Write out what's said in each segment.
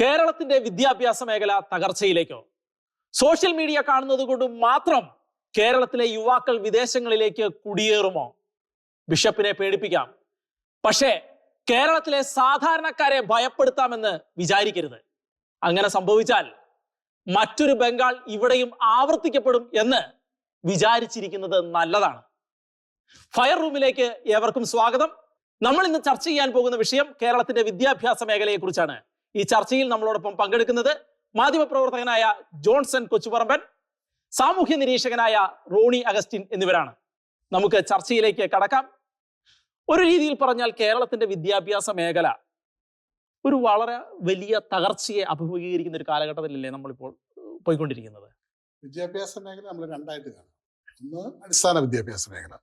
കേരളത്തിന്റെ വിദ്യാഭ്യാസ മേഖല തകർച്ചയിലേക്കോ? സോഷ്യൽ മീഡിയ കാണുന്നത് കൊണ്ട് മാത്രം കേരളത്തിലെ യുവാക്കൾ വിദേശങ്ങളിലേക്ക് കുടിയേറുമോ? ബിഷപ്പിനെ പേടിപ്പിക്കാം. പക്ഷേ കേരളത്തിലെ സാധാരണക്കാരെ ഭയപ്പെടുത്താമെന്ന് വിചാരിക്കരുത്. അങ്ങനെ സംഭവിച്ചാൽ മറ്റൊരു ബംഗാൾ ഇവിടെയും ആവർത്തിക്കപ്പെടും എന്ന് വിചാരിച്ചിരിക്കുന്നത് നല്ലതാണ്. ഫയർ റൂമിലേക്ക് ഏവർക്കും സ്വാഗതം. നമ്മൾ ഇന്ന് ചർച്ച ചെയ്യാൻ പോകുന്ന വിഷയം കേരളത്തിന്റെ വിദ്യാഭ്യാസ മേഖലയെക്കുറിച്ചാണ്. ഈ ചർച്ചയിൽ നമ്മളോടൊപ്പം പങ്കെടുക്കുന്നത് മാധ്യമപ്രവർത്തകനായ ജോൺസൺ കൊച്ചുപറമ്പൻ സാമൂഹ്യ നിരീക്ഷകനായ റോണി അഗസ്റ്റിൻ എന്നിവരാണ്. നമുക്ക് ചർച്ചയിലേക്ക് കടക്കാം. ഒരു രീതിയിൽ പറഞ്ഞാൽ കേരളത്തിന്റെ വിദ്യാഭ്യാസ മേഖല ഒരു വളരെ വലിയ തകർച്ചയെ അഭിമുഖീകരിക്കുന്ന ഒരു കാലഘട്ടത്തിലല്ലേ നമ്മളിപ്പോൾ പോയിക്കൊണ്ടിരിക്കുന്നത്? വിദ്യാഭ്യാസ മേഖല നമ്മൾ രണ്ടായിട്ട് കാണാം. ഒന്ന് അടിസ്ഥാന വിദ്യാഭ്യാസ മേഖല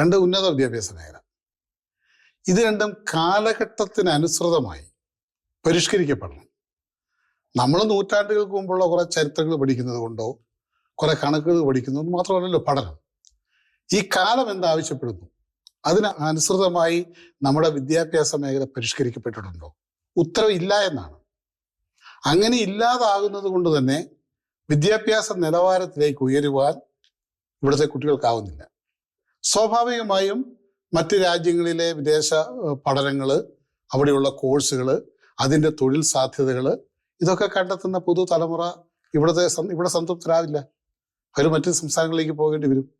രണ്ട് ഉന്നത വിദ്യാഭ്യാസ മേഖല. ഇത് രണ്ടും കാലഘട്ടത്തിന് അനുസൃതമായി പരിഷ്കരിക്കപ്പെടണം നമ്മൾ നൂറ്റാണ്ടുകൾക്ക് മുമ്പുള്ള കുറെ ചരിത്രങ്ങൾ പഠിക്കുന്നത് കൊണ്ടോ കുറെ കണക്കുകൾ പഠിക്കുന്നത് മാത്രമല്ലല്ലോ പഠനം. ഈ കാലം എന്താവശ്യപ്പെടുന്നു അതിന് അനുസൃതമായി നമ്മുടെ വിദ്യാഭ്യാസ മേഖല പരിഷ്കരിക്കപ്പെട്ടിട്ടുണ്ടോ? ഉത്തരവില്ല എന്നാണ്. അങ്ങനെ ഇല്ലാതാകുന്നത് കൊണ്ട് തന്നെ വിദ്യാഭ്യാസ നിലവാരത്തിലേക്ക് ഉയരുവാൻ ഇവിടുത്തെ കുട്ടികൾക്കാവുന്നില്ല. സ്വാഭാവികമായും മറ്റ് രാജ്യങ്ങളിലെ വിദേശ പഠനങ്ങൾ അവിടെയുള്ള കോഴ്സുകൾ അതിന്റെ തൊഴിൽ സാധ്യതകൾ ഇതൊക്കെ കണ്ടെത്തുന്ന പുതുതലമുറ ഇവിടുത്തെ ഇവിടെ സംതൃപ്തരാവില്ല. അവർ മറ്റ് സംസ്ഥാനങ്ങളിലേക്ക് പോകേണ്ടി വരും.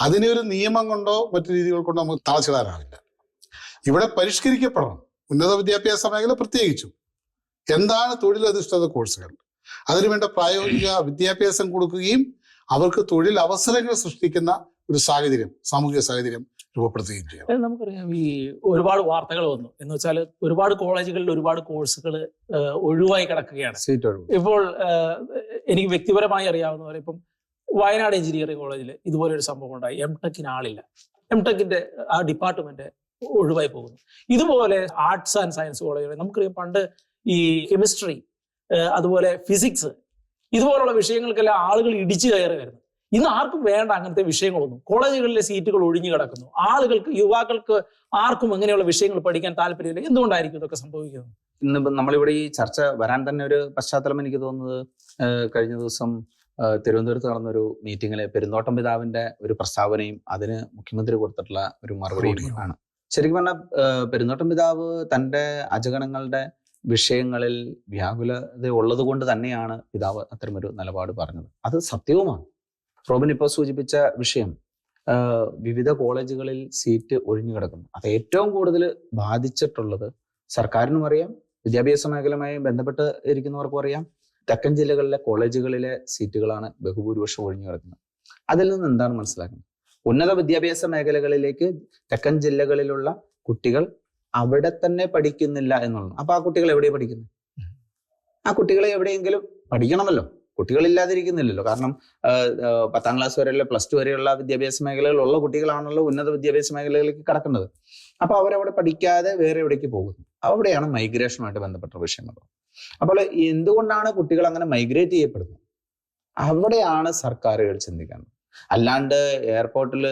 അതിനെ ഒരു നിയമം കൊണ്ടോ മറ്റു രീതികൾ കൊണ്ടോ നമുക്ക് തളച്ചിടാനാവില്ല. ഇവിടെ പരിഷ്കരിക്കപ്പെടണം. ഉന്നത വിദ്യാഭ്യാസ മേഖല പ്രത്യേകിച്ചും. എന്താണ് തൊഴിലധിഷ്ഠിത കോഴ്സുകൾ? അതിനുവേണ്ട പ്രായോഗിക വിദ്യാഭ്യാസം കൊടുക്കുകയും അവർക്ക് തൊഴിൽ അവസരങ്ങൾ സൃഷ്ടിക്കുന്ന ഒരു സാഹചര്യം സാമൂഹിക സാഹചര്യം രൂപപ്പെടുത്തുകയും ചെയ്യും. നമുക്കറിയാം. ഈ ഒരുപാട് വാർത്തകൾ വന്നു. എന്ന് വെച്ചാൽ ഒരുപാട് കോളേജുകളിൽ ഒരുപാട് കോഴ്സുകൾ ഒഴിവായി കിടക്കുകയാണ്. ഇപ്പോൾ എനിക്ക് വ്യക്തിപരമായി അറിയാവുന്ന പോലെ ഇപ്പം വയനാട് എഞ്ചിനീയറിംഗ് കോളേജിൽ ഇതുപോലെ ഒരു സംഭവം ഉണ്ടായി. എം ടെക്കിന് ആളില്ല. എം ടെക്കിന്റെ ആ ഡിപ്പാർട്ട്മെന്റ് ഒഴിവായി പോകുന്നു. ഇതുപോലെ ആർട്സ് ആൻഡ് സയൻസ് കോളേജുകൾ നമുക്കറിയാം പണ്ട് ഈ കെമിസ്ട്രി അതുപോലെ ഫിസിക്സ് ഇതുപോലുള്ള വിഷയങ്ങൾക്കെല്ലാം ആളുകൾ ഇടിച്ചു കയറുമായിരുന്നു ഇന്ന് ആർക്കും വേണ്ട അങ്ങനത്തെ വിഷയങ്ങളൊന്നും. കോളേജുകളിലെ സീറ്റുകൾ ഒഴിഞ്ഞു കിടക്കുന്നു. ആളുകൾക്ക് യുവാക്കൾക്ക് ആർക്കും അങ്ങനെയുള്ള വിഷയങ്ങൾ പഠിക്കാൻ താല്പര്യമില്ല. എന്തുകൊണ്ടായിരിക്കും ഇതൊക്കെ സംഭവിക്കുന്നത്? ഇന്ന് നമ്മളിവിടെ ഈ ചർച്ച വരാൻ തന്നെ ഒരു പശ്ചാത്തലം എനിക്ക് തോന്നുന്നത് കഴിഞ്ഞ ദിവസം തിരുവനന്തപുരത്ത് നടന്നൊരു മീറ്റിംഗിലെ പെരുന്തോട്ടം പിതാവിന്റെ ഒരു പ്രസ്താവനയും അതിന് മുഖ്യമന്ത്രി കൊടുത്തിട്ടുള്ള ഒരു മറുപടിയും. ആണ്. ശരിക്കും പറഞ്ഞാൽ പെരുന്തോട്ടം പിതാവ് തന്റെ അജഗണങ്ങളുടെ വിഷയങ്ങളിൽ വ്യാകുലത ഉള്ളത് കൊണ്ട് തന്നെയാണ് പിതാവ് അത്തരമൊരു നിലപാട് പറഞ്ഞത്. അത് സത്യവുമാണ്. റോബിൻ ഇപ്പോൾ സൂചിപ്പിച്ച വിഷയം വിവിധ കോളേജുകളിൽ സീറ്റ് ഒഴിഞ്ഞു കിടക്കുന്നു. അത് ഏറ്റവും കൂടുതൽ ബാധിച്ചിട്ടുള്ളത് സർക്കാരിനും അറിയാം വിദ്യാഭ്യാസ മേഖലയുമായി ബന്ധപ്പെട്ട് ഇരിക്കുന്നവർക്കും അറിയാം. തെക്കൻ ജില്ലകളിലെ കോളേജുകളിലെ സീറ്റുകളാണ് ബഹുഭൂരിപക്ഷം ഒഴിഞ്ഞു കിടക്കുന്നത്. അതിൽ നിന്ന് എന്താണ് മനസ്സിലാക്കുന്നത്? ഉന്നത വിദ്യാഭ്യാസ മേഖലകളിലേക്ക് തെക്കൻ ജില്ലകളിലുള്ള കുട്ടികൾ അവിടെ തന്നെ പഠിക്കുന്നില്ല എന്നുള്ളത് അപ്പൊ ആ കുട്ടികൾ എവിടെയാണ് പഠിക്കുന്നത്? ആ കുട്ടികളെ എവിടെയെങ്കിലും പഠിക്കണമല്ലോ. കുട്ടികളില്ലാതിരിക്കുന്നില്ലല്ലോ. കാരണം പത്താം ക്ലാസ് വരെയുള്ള പ്ലസ് ടു വരെയുള്ള വിദ്യാഭ്യാസ മേഖലകളുള്ള കുട്ടികളാണല്ലോ ഉന്നത വിദ്യാഭ്യാസ മേഖലകളിലേക്ക് കടക്കുന്നത്. അപ്പൊ അവരവിടെ പഠിക്കാതെ വേറെ എവിടേക്ക് പോകുന്നു? അവിടെയാണ് മൈഗ്രേഷനുമായിട്ട് ബന്ധപ്പെട്ട വിഷയങ്ങൾ. അപ്പോൾ എന്തുകൊണ്ടാണ് കുട്ടികൾ അങ്ങനെ മൈഗ്രേറ്റ് ചെയ്യപ്പെടുന്നത്? അവിടെയാണ് സർക്കാരുകൾ ചിന്തിക്കേണ്ടത് അല്ലാണ്ട് എയർപോർട്ടിൽ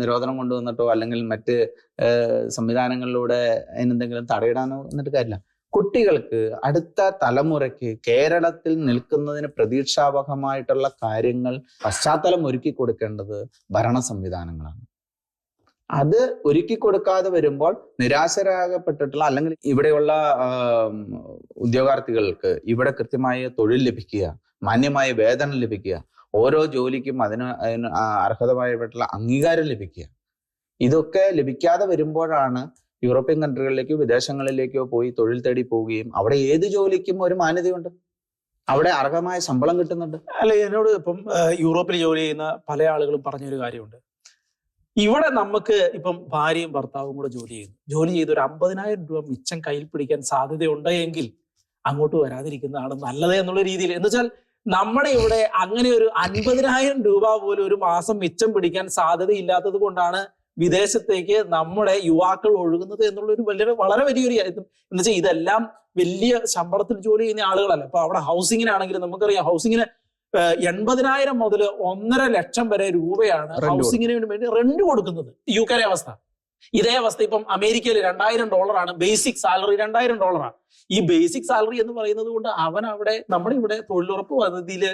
നിരോധനം കൊണ്ടുവന്നിട്ടോ അല്ലെങ്കിൽ മറ്റ് സംവിധാനങ്ങളിലൂടെ അതിനെന്തെങ്കിലും തടയിടാനോ എന്നിട്ട് കാര്യമില്ല. കുട്ടികൾക്ക് അടുത്ത തലമുറയ്ക്ക് കേരളത്തിൽ നിൽക്കുന്നതിന് പ്രതീക്ഷാവഹമായിട്ടുള്ള കാര്യങ്ങൾ പശ്ചാത്തലം ഒരുക്കി കൊടുക്കേണ്ടത് ഭരണ സംവിധാനങ്ങളാണ്. അത് ഒരുക്കി കൊടുക്കാതെ വരുമ്പോൾ നിരാശരാകപ്പെട്ടിട്ടുള്ള അല്ലെങ്കിൽ ഇവിടെയുള്ള ഉദ്യോഗാർത്ഥികൾക്ക് ഇവിടെ കൃത്യമായ തൊഴിൽ ലഭിക്കുക മാന്യമായ വേതനം ലഭിക്കുക ഓരോ ജോലിക്കും അതിന് അതിന് അർഹതമായിട്ടുള്ള അംഗീകാരം ലഭിക്കുക. ഇതൊക്കെ ലഭിക്കാതെ വരുമ്പോഴാണ് യൂറോപ്യൻ കൺട്രികളിലേക്കോ വിദേശങ്ങളിലേക്കോ പോയി തൊഴിൽ തേടി പോവുകയും അവിടെ ഏത് ജോലിക്കും ഒരു മാന്യതയുണ്ട്? അവിടെ അർഹമായ ശമ്പളം കിട്ടുന്നുണ്ട്? അല്ല എന്നോട് ഇപ്പം യൂറോപ്പിൽ ജോലി ചെയ്യുന്ന പല ആളുകളും പറഞ്ഞൊരു കാര്യമുണ്ട്. ഇവിടെ നമുക്ക് ഇപ്പം ഭാര്യയും ഭർത്താവും കൂടെ ജോലി ചെയ്യുന്നു. ജോലി ചെയ്ത് ഒരു അമ്പതിനായിരം രൂപ മിച്ചം കയ്യിൽ പിടിക്കാൻ സാധ്യതയുണ്ട് എങ്കിൽ അങ്ങോട്ട് വരാതിരിക്കുന്നതാണ് നല്ലത് എന്നുള്ള രീതിയിൽ. എന്ന് വെച്ചാൽ നമ്മുടെ ഇവിടെ അങ്ങനെ ഒരു അൻപതിനായിരം രൂപ പോലും ഒരു മാസം മിച്ചം പിടിക്കാൻ സാധ്യതയില്ലാത്തത് കൊണ്ടാണ് വിദേശത്തേക്ക് നമ്മുടെ യുവാക്കൾ ഒഴുകുന്നത് എന്നുള്ള ഒരു വലിയ വളരെ വലിയൊരു എന്ന് വെച്ചാൽ ഇതെല്ലാം വലിയ ശമ്പളത്തിൽ ജോലി ചെയ്യുന്ന ആളുകളല്ല. ഇപ്പൊ അവിടെ ഹൗസിങ്ങിനാണെങ്കിലും നമുക്കറിയാം ഹൗസിങ്ങിന് എൺപതിനായിരം മുതൽ ഒന്നര ലക്ഷം വരെ രൂപയാണ് ഹൗസിങ്ങിന് വേണ്ടി റെന്റ് കൊടുക്കുന്നത്. യു കെയിലെ അവസ്ഥ. ഇതേ അവസ്ഥ. ഇപ്പം അമേരിക്കയിൽ രണ്ടായിരം ഡോളറാണ്. ബേസിക് സാലറി രണ്ടായിരം ഡോളറാണ്. ഈ ബേസിക് സാലറി എന്ന് പറയുന്നത് കൊണ്ട് അവൻ അവിടെ നമ്മുടെ ഇവിടെ തൊഴിലുറപ്പ് പദ്ധതിയിൽ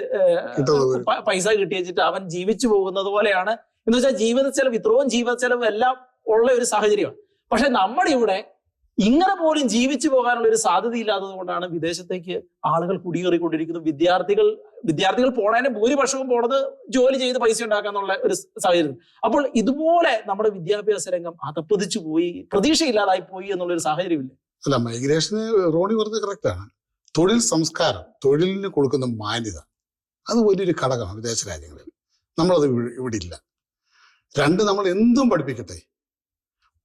പൈസ കിട്ടി വെച്ചിട്ട് അവൻ ജീവിച്ചു പോകുന്നത് പോലെയാണ് എന്ന് വെച്ചാൽ ജീവിത ചെലവ് ഇത്രയും ജീവിത ചെലവ് എല്ലാം ഉള്ള ഒരു സാഹചര്യമാണ്. പക്ഷെ നമ്മുടെ ഇവിടെ ഇങ്ങനെ പോലും ജീവിച്ചു പോകാനുള്ള ഒരു സാധ്യത ഇല്ലാത്തത് കൊണ്ടാണ് വിദേശത്തേക്ക് ആളുകൾ കുടിയേറിക്കൊണ്ടിരിക്കുന്നത് വിദ്യാർത്ഥികൾ വിദ്യാർത്ഥികൾ പോണതിന് ഭൂരിപക്ഷവും പോണത് ജോലി ചെയ്ത് പൈസ ഉണ്ടാക്കാന്നുള്ള ഒരു സാഹചര്യം അപ്പോൾ ഇതുപോലെ നമ്മുടെ വിദ്യാഭ്യാസ രംഗം അതപ്പതിച്ചു പോയി പ്രതീക്ഷയില്ലാതായി പോയി എന്നുള്ള ഒരു സാഹചര്യമില്ല. അല്ല മൈഗ്രേഷൻ റോണി പറഞ്ഞത് കറക്റ്റാണ് തൊഴിൽ സംസ്കാരം തൊഴിലിന് കൊടുക്കുന്ന മാന്യത അത് വലിയൊരു ഘടകമാണ് വിദേശ രാജ്യങ്ങളിൽ. നമ്മളത് ഇവി- ഇവിടെ ഇല്ല രണ്ട് നമ്മൾ എന്തും പഠിപ്പിക്കട്ടെ.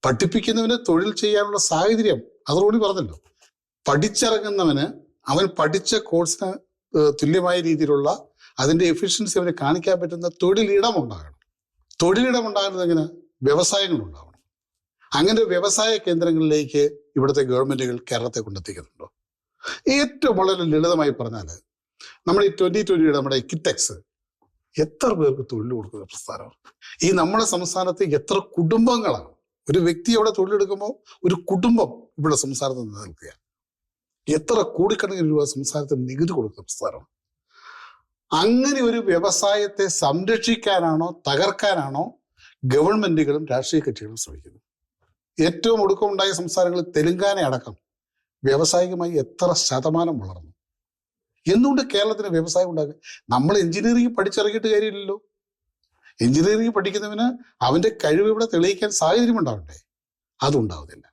പഠിപ്പിക്കുന്നവന് തൊഴിൽ ചെയ്യാനുള്ള സാഹചര്യം അതോടുകൂടി പറഞ്ഞല്ലോ. പഠിച്ചിറങ്ങുന്നവന് അവൻ പഠിച്ച കോഴ്സിന് തുല്യമായ രീതിയിലുള്ള അതിന്റെ എഫിഷ്യൻസി അവന് കാണിക്കാൻ പറ്റുന്ന തൊഴിലിടം ഉണ്ടാകണം തൊഴിലിടം ഉണ്ടാകുന്നത് എങ്ങനെ? വ്യവസായങ്ങൾ ഉണ്ടാവണം അങ്ങനെ വ്യവസായ കേന്ദ്രങ്ങളിലേക്ക് ഇവിടുത്തെ ഗവൺമെന്റുകൾ കേരളത്തെ കൊണ്ടെത്തിക്കുന്നുണ്ടോ? ഏറ്റവും വളരെ ലളിതമായി പറഞ്ഞാൽ നമ്മൾ ഈ ട്വന്റി ട്വന്റിയുടെ നമ്മുടെ കിറ്റക്സ് എത്ര പേർക്ക് തൊഴിൽ കൊടുക്കുന്ന പ്രസ്ഥാനമാണ്? ഈ നമ്മുടെ സംസ്ഥാനത്ത് എത്ര കുടുംബങ്ങളാണ്? ഒരു വ്യക്തി അവിടെ തൊഴിലെടുക്കുമ്പോൾ ഒരു കുടുംബം ഇവിടെ സംസ്ഥാനത്ത് നിലനിൽക്കുക എത്ര കോടിക്കണക്കിന് രൂപ സംസ്ഥാനത്തിന് നികുതി കൊടുക്കുന്ന പ്രസ്ഥാനമാണ്. അങ്ങനെ ഒരു വ്യവസായത്തെ സംരക്ഷിക്കാനാണോ തകർക്കാനാണോ ഗവൺമെന്റുകളും രാഷ്ട്രീയ കക്ഷികളും ശ്രമിക്കുന്നത്? ഏറ്റവും ഒടുക്കമുണ്ടായ സംസ്ഥാനങ്ങളിൽ തെലുങ്കാന അടക്കം വ്യാവസായികമായി എത്ര ശതമാനം വളർന്നു? എന്തുകൊണ്ട് കേരളത്തിന് വ്യവസായം ഉണ്ടാക്കുക? നമ്മൾ എഞ്ചിനീയറിംഗ് പഠിച്ചിറങ്ങിയിട്ട് കാര്യമില്ലല്ലോ. എഞ്ചിനീയറിംഗ് പഠിക്കുന്നവന് അവന്റെ കഴിവ് ഇവിടെ തെളിയിക്കാൻ സാഹചര്യം ഉണ്ടാവണ്ടേ അതുണ്ടാവുന്നില്ല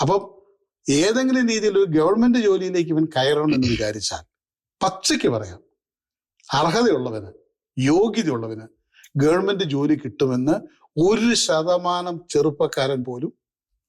അപ്പം ഏതെങ്കിലും രീതിയിൽ ഒരു ഗവൺമെന്റ് ജോലിയിലേക്ക് ഇവൻ കയറണമെന്ന് വിചാരിച്ചാൽ പച്ചയ്ക്ക് പറയാം. അർഹതയുള്ളവന് യോഗ്യതയുള്ളവന് ഗവൺമെന്റ് ജോലി കിട്ടുമെന്ന് ഒരു ശതമാനം ചെറുപ്പക്കാരൻ പോലും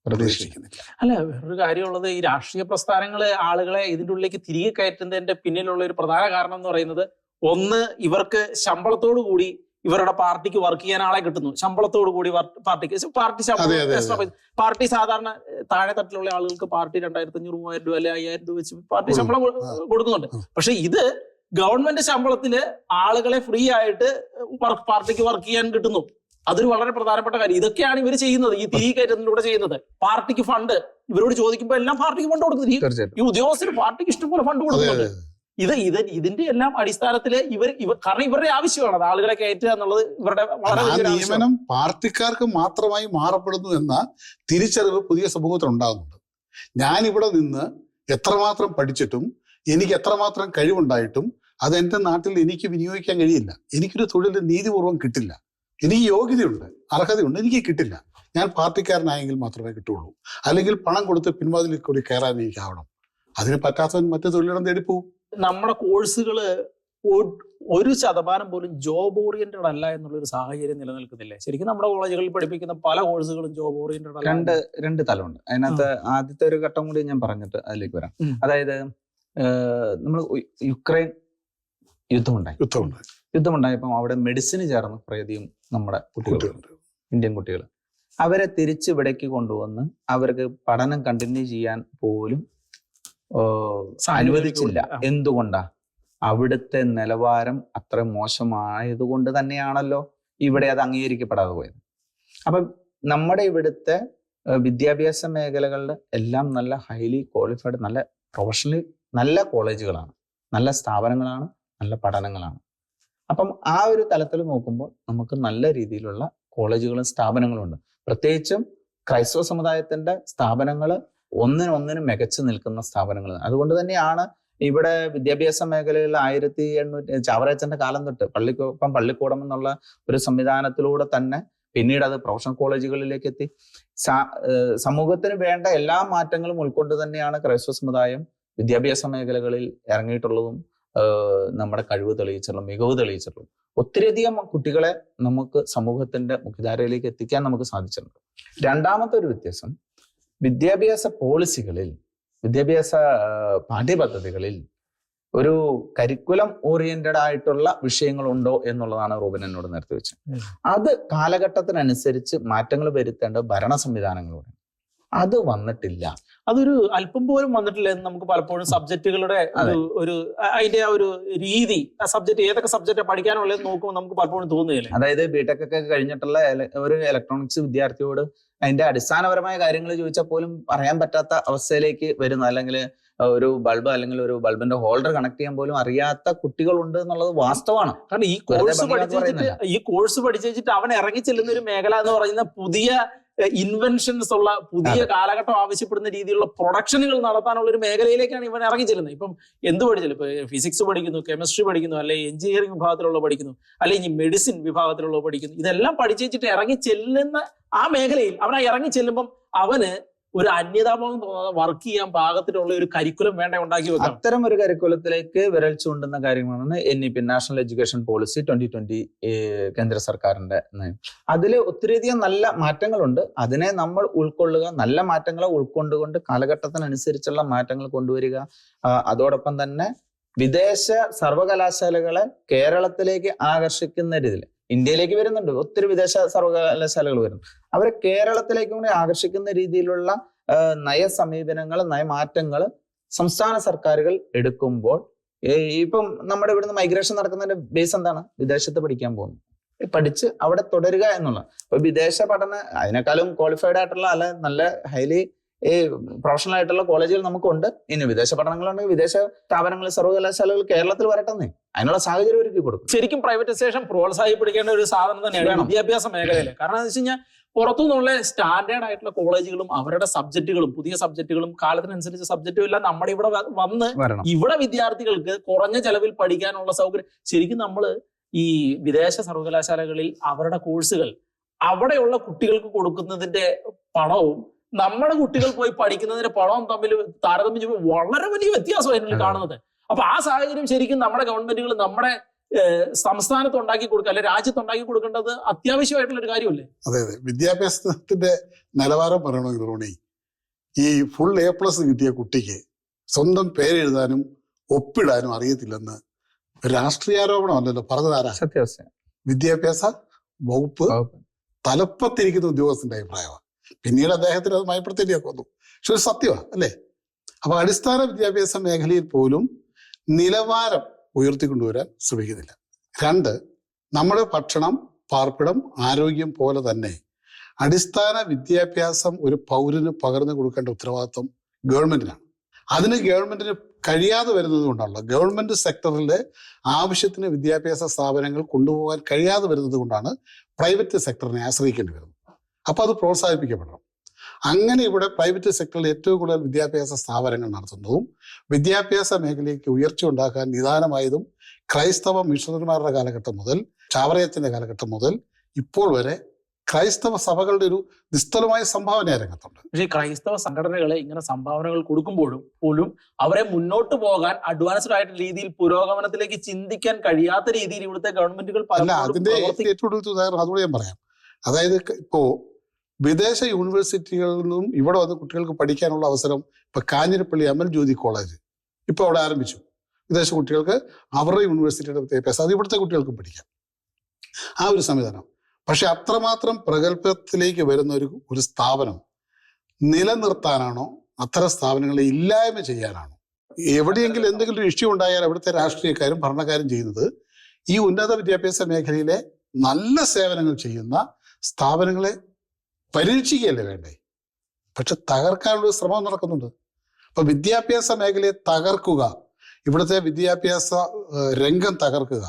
പ്രതീക്ഷിക്കുന്നില്ല. അല്ല വേറൊരു കാര്യമുള്ളത് ഈ രാഷ്ട്രീയ പ്രസ്ഥാനങ്ങൾ ആളുകളെ ഇതിന്റെ ഉള്ളിലേക്ക് തിരികെ കയറ്റുന്നതിന്റെ പിന്നിലുള്ള ഒരു പ്രധാന കാരണം എന്ന് പറയുന്നത് ഒന്ന് ഇവർക്ക് ശമ്പളത്തോടു കൂടി ഇവരുടെ പാർട്ടിക്ക് വർക്ക് ചെയ്യാൻ ആളെ കിട്ടുന്നു. ശമ്പളത്തോടു കൂടി പാർട്ടിക്ക് പാർട്ടി ശമ്പളം പാർട്ടി സാധാരണ താഴെ തട്ടിലുള്ള ആളുകൾക്ക് പാർട്ടി രണ്ടായിരത്തി അഞ്ഞൂറ് മൂവായിരം രൂപ അല്ലെ അയ്യായിരം രൂപ വെച്ച് പാർട്ടി ശമ്പളം കൊടുക്കുന്നുണ്ട്. പക്ഷെ ഇത് ഗവൺമെന്റ് ശമ്പളത്തിൽ ആളുകളെ ഫ്രീ ആയിട്ട് വർക്ക് പാർട്ടിക്ക് വർക്ക് ചെയ്യാൻ കിട്ടുന്നു. അതൊരു വളരെ പ്രധാനപ്പെട്ട കാര്യം. ഇതൊക്കെയാണ് ഇവർ ചെയ്യുന്നത്. ഈ തിരികെ കയറ്റുന്നതിലൂടെ ചെയ്യുന്നത്. പാർട്ടിക്ക് ഫണ്ട്. ഇവരോട് ചോദിക്കുമ്പോൾ എല്ലാം പാർട്ടിക്ക് ഫണ്ട് കൊടുക്കുന്നു ഈ- ഉദ്യോഗസ്ഥർ പാർട്ടിക്ക് ഇഷ്ടംപോലെ ഫണ്ട് കൊടുക്കുന്നുണ്ട്. ഇത് ഇത് ഇതിന്റെ എല്ലാം അടിസ്ഥാനത്തിൽ ഇവർ ഇവർ കാരണം ഇവരുടെ ആവശ്യമാണ്. അത് ആളുകളെ കയറ്റുക എന്നുള്ളത് ഇവരുടെ വളരെ നിയമനം പാർട്ടിക്കാർക്ക് മാത്രമായി മാറപ്പെടുന്നു എന്ന തിരിച്ചറിവ് പുതിയ സമൂഹത്തിൽ ഉണ്ടാകുന്നുണ്ട്. ഞാൻ ഇവിടെ നിന്ന് എത്രമാത്രം പഠിച്ചിട്ടും എനിക്ക് എത്രമാത്രം കഴിവുണ്ടായിട്ടും അത് എന്റെ നാട്ടിൽ എനിക്ക് വിനിയോഗിക്കാൻ കഴിയില്ല. എനിക്കൊരു തൊഴിൽ നീതിപൂർവം കിട്ടില്ല. എനിക്ക് യോഗ്യതയുണ്ട് അർഹതയുണ്ട് എനിക്ക് കിട്ടില്ല. ഞാൻ പാർട്ടിക്കാരനായെങ്കിൽ മാത്രമേ കിട്ടുള്ളൂ. അല്ലെങ്കിൽ പണം കൊടുത്ത് പിൻവാതിലിൽ കൂടി കയറാൻ എനിക്കാവണം. അതിന് പറ്റാത്തവൻ മറ്റു തൊഴിലിടം തേടി പോകും നമ്മുടെ കോഴ്സുകൾ ഒരു ശതമാനം പോലും ജോബ് ഓറിയന്റഡ് അല്ല എന്നുള്ളൊരു സാഹചര്യം നിലനിൽക്കുന്നില്ലേ? ശരിക്കും നമ്മുടെ കോളേജുകളിൽ പഠിപ്പിക്കുന്ന പല കോഴ്സുകളും ജോബ് ഓറിയന്റഡ് അല്ല. രണ്ട് രണ്ട് തലമുണ്ട്. അതിനകത്ത് ആദ്യത്തെ ഒരു ഘട്ടം കൂടി ഞാൻ പറഞ്ഞിട്ട് അതിലേക്ക് വരാം. അതായത് നമ്മൾ യുക്രൈൻ യുദ്ധമുണ്ടായി. യുദ്ധമുണ്ട് യുദ്ധമുണ്ടായപ്പോൾ അവിടെ മെഡിസിന് ചേർന്ന് കുറേയധികം നമ്മുടെ കുട്ടികൾ കുട്ടികളുണ്ട്. ഇന്ത്യൻ കുട്ടികൾ അവരെ തിരിച്ച് ഇവിടേക്ക് കൊണ്ടുവന്ന് അവർക്ക് പഠനം കണ്ടിന്യൂ ചെയ്യാൻ പോലും അനുവദിച്ചില്ല. എന്തുകൊണ്ടാ? അവിടുത്തെ നിലവാരം അത്ര മോശമായതുകൊണ്ട് തന്നെയാണല്ലോ ഇവിടെ അത് അംഗീകരിക്കപ്പെടാതെ പോയത്. അപ്പം നമ്മുടെ ഇവിടുത്തെ വിദ്യാഭ്യാസ മേഖലകളുടെ എല്ലാം നല്ല ഹൈലി ക്വാളിഫൈഡ് നല്ല പ്രൊഫഷണലി നല്ല കോളേജുകളാണ് നല്ല സ്ഥാപനങ്ങളാണ് നല്ല പഠനങ്ങളാണ്. അപ്പം ആ ഒരു തലത്തിൽ നോക്കുമ്പോൾ നമുക്ക് നല്ല രീതിയിലുള്ള കോളേജുകളും സ്ഥാപനങ്ങളും ഉണ്ട്. പ്രത്യേകിച്ചും ക്രൈസ്തവ സമുദായത്തിന്റെ സ്ഥാപനങ്ങൾ ഒന്നിനൊന്നിനും മികച്ചു നിൽക്കുന്ന സ്ഥാപനങ്ങൾ. അതുകൊണ്ട് തന്നെയാണ് ഇവിടെ വിദ്യാഭ്യാസ മേഖലയിൽ ആയിരത്തി എണ്ണൂറ്റി ചാവറേച്ചന്റെ കാലം തൊട്ട് പള്ളിക്കൊപ്പം പള്ളിക്കൂടം എന്നുള്ള ഒരു സംവിധാനത്തിലൂടെ തന്നെ പിന്നീട് അത് പ്രൊഫഷണൽ കോളേജുകളിലേക്ക് എത്തി. സമൂഹത്തിന് വേണ്ട എല്ലാ മാറ്റങ്ങളും ഉൾക്കൊണ്ട് തന്നെയാണ് ക്രൈസ്തവ സമുദായം വിദ്യാഭ്യാസ മേഖലകളിൽ ഇറങ്ങിയിട്ടുള്ളതും നമ്മുടെ കഴിവ് തെളിയിച്ചിട്ടുള്ള മികവ് തെളിയിച്ചിട്ടുള്ളൂ ഒത്തിരിയധികം കുട്ടികളെ നമുക്ക് സമൂഹത്തിന്റെ മുഖ്യധാരയിലേക്ക് എത്തിക്കാൻ നമുക്ക് സാധിച്ചിട്ടുണ്ട്. രണ്ടാമത്തെ ഒരു വ്യത്യാസം വിദ്യാഭ്യാസ പോളിസികളിൽ വിദ്യാഭ്യാസ പാഠ്യപദ്ധതികളിൽ ഒരു കരിക്കുലം ഓറിയന്റഡ് ആയിട്ടുള്ള വിഷയങ്ങളുണ്ടോ എന്നുള്ളതാണ് റോബിൻ എന്നോട് നിർത്തി വെച്ചത് അത് കാലഘട്ടത്തിനനുസരിച്ച് മാറ്റങ്ങൾ വരുത്തേണ്ട ഭരണ സംവിധാനങ്ങളോട് അത് വന്നിട്ടില്ല. അതൊരു അല്പം പോലും വന്നിട്ടില്ല എന്ന് നമുക്ക് പലപ്പോഴും സബ്ജക്റ്റുകളുടെ ഒരു അതിന്റെ ആ ഒരു രീതി ആ സബ്ജക്ട് ഏതൊക്കെ സബ്ജക്റ്റ് പഠിക്കാനുള്ളത് നോക്കുമ്പോൾ നമുക്ക് പലപ്പോഴും തോന്നുകയില്ല? അതായത് ബിടെക് ഒക്കെ കഴിഞ്ഞിട്ടുള്ള ഒരു ഇലക്ട്രോണിക്സ് വിദ്യാർത്ഥിയോട് അതിന്റെ അടിസ്ഥാനപരമായ കാര്യങ്ങൾ ചോദിച്ചാൽ പോലും പറയാൻ പറ്റാത്ത അവസ്ഥയിലേക്ക് വരുന്ന അല്ലെങ്കിൽ ഒരു ബൾബ് അല്ലെങ്കിൽ ഒരു ബൾബിന്റെ ഹോൾഡർ കണക്ട് ചെയ്യാൻ പോലും അറിയാത്ത കുട്ടികളുണ്ട് എന്നുള്ളത് വാസ്തവമാണ്. കാരണം ഈ കോഴ്സ് പഠിച്ചിട്ട് ഈ കോഴ്സ് പഠിച്ചിട്ട് അവൻ ഇറങ്ങി ചെല്ലുന്ന ഒരു മേഖല എന്ന് പറയുന്ന പുതിയ ഇൻവെൻഷൻസ് ഉള്ള പുതിയ കാലഘട്ടം ആവശ്യപ്പെടുന്ന രീതിയിലുള്ള പ്രൊഡക്ഷനുകൾ നടത്താനുള്ള ഒരു മേഖലയിലേക്കാണ് ഇവൻ ഇറങ്ങി ചെല്ലുന്നത് ഇപ്പം എന്ത് പഠിച്ചാലും ഇപ്പൊ ഫിസിക്സ് പഠിക്കുന്നു കെമിസ്ട്രി പഠിക്കുന്നു അല്ലെങ്കിൽ എഞ്ചിനീയറിംഗ് വിഭാഗത്തിലുള്ള പഠിക്കുന്നു അല്ലെങ്കിൽ മെഡിസിൻ വിഭാഗത്തിലുള്ള പഠിക്കുന്നു. ഇതെല്ലാം പഠിച്ചു വെച്ചിട്ട് ഇറങ്ങി ചെല്ലുന്ന ആ മേഖലയിൽ അവൻ ഇറങ്ങി ചെല്ലുമ്പം അവന് ഒരു അന്യതാഭാവം തോന്നാതെ വർക്ക് ചെയ്യാൻ പാകത്തിലുള്ള ഒരു കരിക്കുലം വേണ്ട ഉണ്ടാക്കി വെക്കാം. അത്തരം ഒരു കരിക്കുലത്തിലേക്ക് വിരൽ ചൂണ്ടുന്ന കാര്യങ്ങളാണ് N E P national education policy twenty twenty കേന്ദ്ര സർക്കാരിന്റെ നയം. അതിൽ ഒത്തിരിയധികം നല്ല മാറ്റങ്ങളുണ്ട്. അതിനെ നമ്മൾ ഉൾക്കൊള്ളുക നല്ല മാറ്റങ്ങളെ ഉൾക്കൊണ്ടുകൊണ്ട് കാലഘട്ടത്തിനനുസരിച്ചുള്ള മാറ്റങ്ങൾ കൊണ്ടുവരിക. അതോടൊപ്പം തന്നെ വിദേശ സർവകലാശാലകളെ കേരളത്തിലേക്ക് ആകർഷിക്കുന്ന രീതിയിൽ ഇന്ത്യയിലേക്ക് വരുന്നുണ്ട്. ഒത്തിരി വിദേശ സർവകലാശാലകൾ വരുന്നു അവരെ കേരളത്തിലേക്ക് കൂടി ആകർഷിക്കുന്ന രീതിയിലുള്ള നയ സമീപനങ്ങൾ നയമാറ്റങ്ങൾ സംസ്ഥാന സർക്കാരുകൾ എടുക്കുമ്പോൾ ഇപ്പം നമ്മുടെ ഇവിടുന്ന് മൈഗ്രേഷൻ നടക്കുന്നതിന്റെ ബേസ് എന്താണ്? വിദേശത്ത് പഠിക്കാൻ പോകുന്നു. പഠിച്ച് അവിടെ തുടരുക എന്നുള്ള ഇപ്പൊ വിദേശ പഠന അതിനേക്കാളും ക്വാളിഫൈഡ് ആയിട്ടുള്ള അല്ല നല്ല ഹൈലി പ്രൊഫഷണൽ ആയിട്ടുള്ള കോളേജുകൾ നമുക്കുണ്ട്. ഇനി വിദേശ പഠനങ്ങളുണ്ടെങ്കിൽ വിദേശ സ്ഥാപനങ്ങൾ സർവകലാശാലകൾ കേരളത്തിൽ വരട്ടെന്നേ. അതിനുള്ള സാഹചര്യം ഒരുക്കി കൊടുക്കും. ശരിക്കും പ്രൈവറ്റൈസേഷൻ പ്രോത്സാഹിപ്പിക്കേണ്ട ഒരു സാധനം തന്നെയാണ് ഈ. വിദ്യാഭ്യാസ മേഖലയിൽ. കാരണം എന്ന് വെച്ച് കഴിഞ്ഞാൽ പുറത്തുനിന്നുള്ള സ്റ്റാൻഡേർഡ് ആയിട്ടുള്ള കോളേജുകളും അവരുടെ സബ്ജക്റ്റുകളും പുതിയ സബ്ജക്റ്റുകളും കാലത്തിനനുസരിച്ച് സബ്ജക്റ്റും എല്ലാം നമ്മുടെ ഇവിടെ വന്ന് ഇവിടെ വിദ്യാർത്ഥികൾക്ക് കുറഞ്ഞ ചെലവിൽ പഠിക്കാനുള്ള സൗകര്യം ശരിക്കും നമ്മൾ ഈ വിദേശ സർവകലാശാലകളിൽ അവരുടെ കോഴ്സുകൾ അവിടെയുള്ള കുട്ടികൾക്ക് കൊടുക്കുന്നതിന്റെ പണവും നമ്മുടെ കുട്ടികൾ പോയി പഠിക്കുന്നതിന്റെ പണവും തമ്മിൽ താരതമ്യം ചെയ്യുമ്പോൾ വളരെ വലിയ വ്യത്യാസമാണ് അതിൽ കാണുന്നത്. അപ്പൊ ആ സാഹചര്യം ശരിക്കും നമ്മുടെ ഗവൺമെന്റുകൾ നമ്മുടെ സംസ്ഥാനത്ത് ഉണ്ടാക്കി കൊടുക്കുക അല്ലെ രാജ്യത്ത് ഉണ്ടാക്കി കൊടുക്കേണ്ടത് അത്യാവശ്യമായിട്ടുള്ള ഒരു കാര്യമല്ലേ? അതെ അതെ. വിദ്യാഭ്യാസത്തിന്റെ നിലവാരം പറയണമെങ്കിൽ റോണി ഈ ഫുൾ എ പ്ലസ് കിട്ടിയ കുട്ടിക്ക് സ്വന്തം പേരെഴുതാനും ഒപ്പിടാനും അറിയത്തില്ലെന്ന് രാഷ്ട്രീയാരോപണം അല്ലല്ലോ. പറഞ്ഞതാരാ സത്യാവസ്ഥ വിദ്യാഭ്യാസ വകുപ്പ്. തലപ്പത്തിരിക്കുന്ന ഉദ്യോഗസ്ഥന്റെ അഭിപ്രായമാണ്. പിന്നീട് അദ്ദേഹത്തിന് അത് മയപ്പെടുത്തേണ്ടിയൊക്കെ വന്നു. പക്ഷെ ഒരു സത്യമാണ് അല്ലേ? അപ്പൊ അടിസ്ഥാന വിദ്യാഭ്യാസ മേഖലയിൽ പോലും നിലവാരം ഉയർത്തിക്കൊണ്ടുവരാൻ ശ്രമിക്കുന്നില്ല. രണ്ട് നമ്മുടെ ഭക്ഷണം പാർപ്പിടം ആരോഗ്യം പോലെ തന്നെ അടിസ്ഥാന വിദ്യാഭ്യാസം ഒരു പൗരന് പകർന്നു കൊടുക്കേണ്ട ഉത്തരവാദിത്വം ഗവൺമെന്റിനാണ്. അതിന് ഗവൺമെന്റിന് കഴിയാതെ വരുന്നത് കൊണ്ടാണല്ലോ. ഗവൺമെന്റ് സെക്ടറിലെ ആവശ്യത്തിന് വിദ്യാഭ്യാസ സ്ഥാപനങ്ങൾ കൊണ്ടുപോകാൻ കഴിയാതെ വരുന്നത് കൊണ്ടാണ് പ്രൈവറ്റ് സെക്ടറിനെ ആശ്രയിക്കേണ്ടി വരുന്നത്. അപ്പോൾ അത് പ്രോത്സാഹിപ്പിക്കപ്പെടണം. അങ്ങനെ ഇവിടെ പ്രൈവറ്റ് സെക്ടറിൽ ഏറ്റവും കൂടുതൽ വിദ്യാഭ്യാസ സ്ഥാപനങ്ങൾ നടത്തുന്നതും വിദ്യാഭ്യാസ മേഖലയ്ക്ക് ഉയർച്ച ഉണ്ടാക്കാൻ നിദാനമായതും ക്രൈസ്തവ മിഷണറിമാരുടെ കാലഘട്ടം മുതൽ ചാവറയത്തിന്റെ കാലഘട്ടം മുതൽ ഇപ്പോൾ വരെ ക്രൈസ്തവ സഭകളുടെ ഒരു നിസ്തലമായ സംഭാവന രംഗത്തുണ്ട്. പക്ഷേ ക്രൈസ്തവ സംഘടനകളെ ഇങ്ങനെ സംഭാവനകൾ കൊടുക്കുമ്പോഴും പോലും അവരെ മുന്നോട്ട് പോകാൻ അഡ്വാൻസ്ഡ് ആയിട്ട് രീതിയിൽ പുരോഗമനത്തിലേക്ക് ചിന്തിക്കാൻ കഴിയാത്ത രീതിയിൽ ഇവിടുത്തെ ഗവൺമെന്റുകൾ അല്ല അതിന്റെ ഏറ്റവും കൂടുതൽ ഉദാഹരണം അതുകൂടെ ഞാൻ പറയാം. അതായത് ഇപ്പോ വിദേശ യൂണിവേഴ്സിറ്റികളിൽ നിന്നും ഇവിടെ വന്ന് കുട്ടികൾക്ക് പഠിക്കാനുള്ള അവസരം ഇപ്പൊ കാഞ്ഞിരപ്പള്ളി അമൽ ജ്യോതി കോളേജ്. ഇപ്പൊ അവിടെ ആരംഭിച്ചു. വിദേശ കുട്ടികൾക്ക് അവരുടെ യൂണിവേഴ്സിറ്റിയുടെ വിദ്യാഭ്യാസം അത് ഇവിടുത്തെ കുട്ടികൾക്കും പഠിക്കാം. ആ ഒരു സംവിധാനം. പക്ഷെ അത്രമാത്രം പ്രഗത്ഭത്തിലേക്ക് വരുന്ന ഒരു ഒരു സ്ഥാപനം നിലനിർത്താനാണോ അത്തരം സ്ഥാപനങ്ങളെ ഇല്ലായ്മ ചെയ്യാനാണോ? എവിടെയെങ്കിലും എന്തെങ്കിലും ഒരു ഇഷ്യൂ ഉണ്ടായാൽ അവിടുത്തെ രാഷ്ട്രീയക്കാരും ഭരണക്കാരും ചെയ്യുന്നത് ഈ ഉന്നത വിദ്യാഭ്യാസ മേഖലയിലെ നല്ല സേവനങ്ങൾ ചെയ്യുന്ന സ്ഥാപനങ്ങളെ പരീക്ഷിക്കുകയല്ലേ വേണ്ടേ? പക്ഷെ തകർക്കാനുള്ള ശ്രമം നടക്കുന്നുണ്ട്. അപ്പൊ വിദ്യാഭ്യാസ മേഖലയെ തകർക്കുക ഇവിടുത്തെ വിദ്യാഭ്യാസ രംഗം തകർക്കുക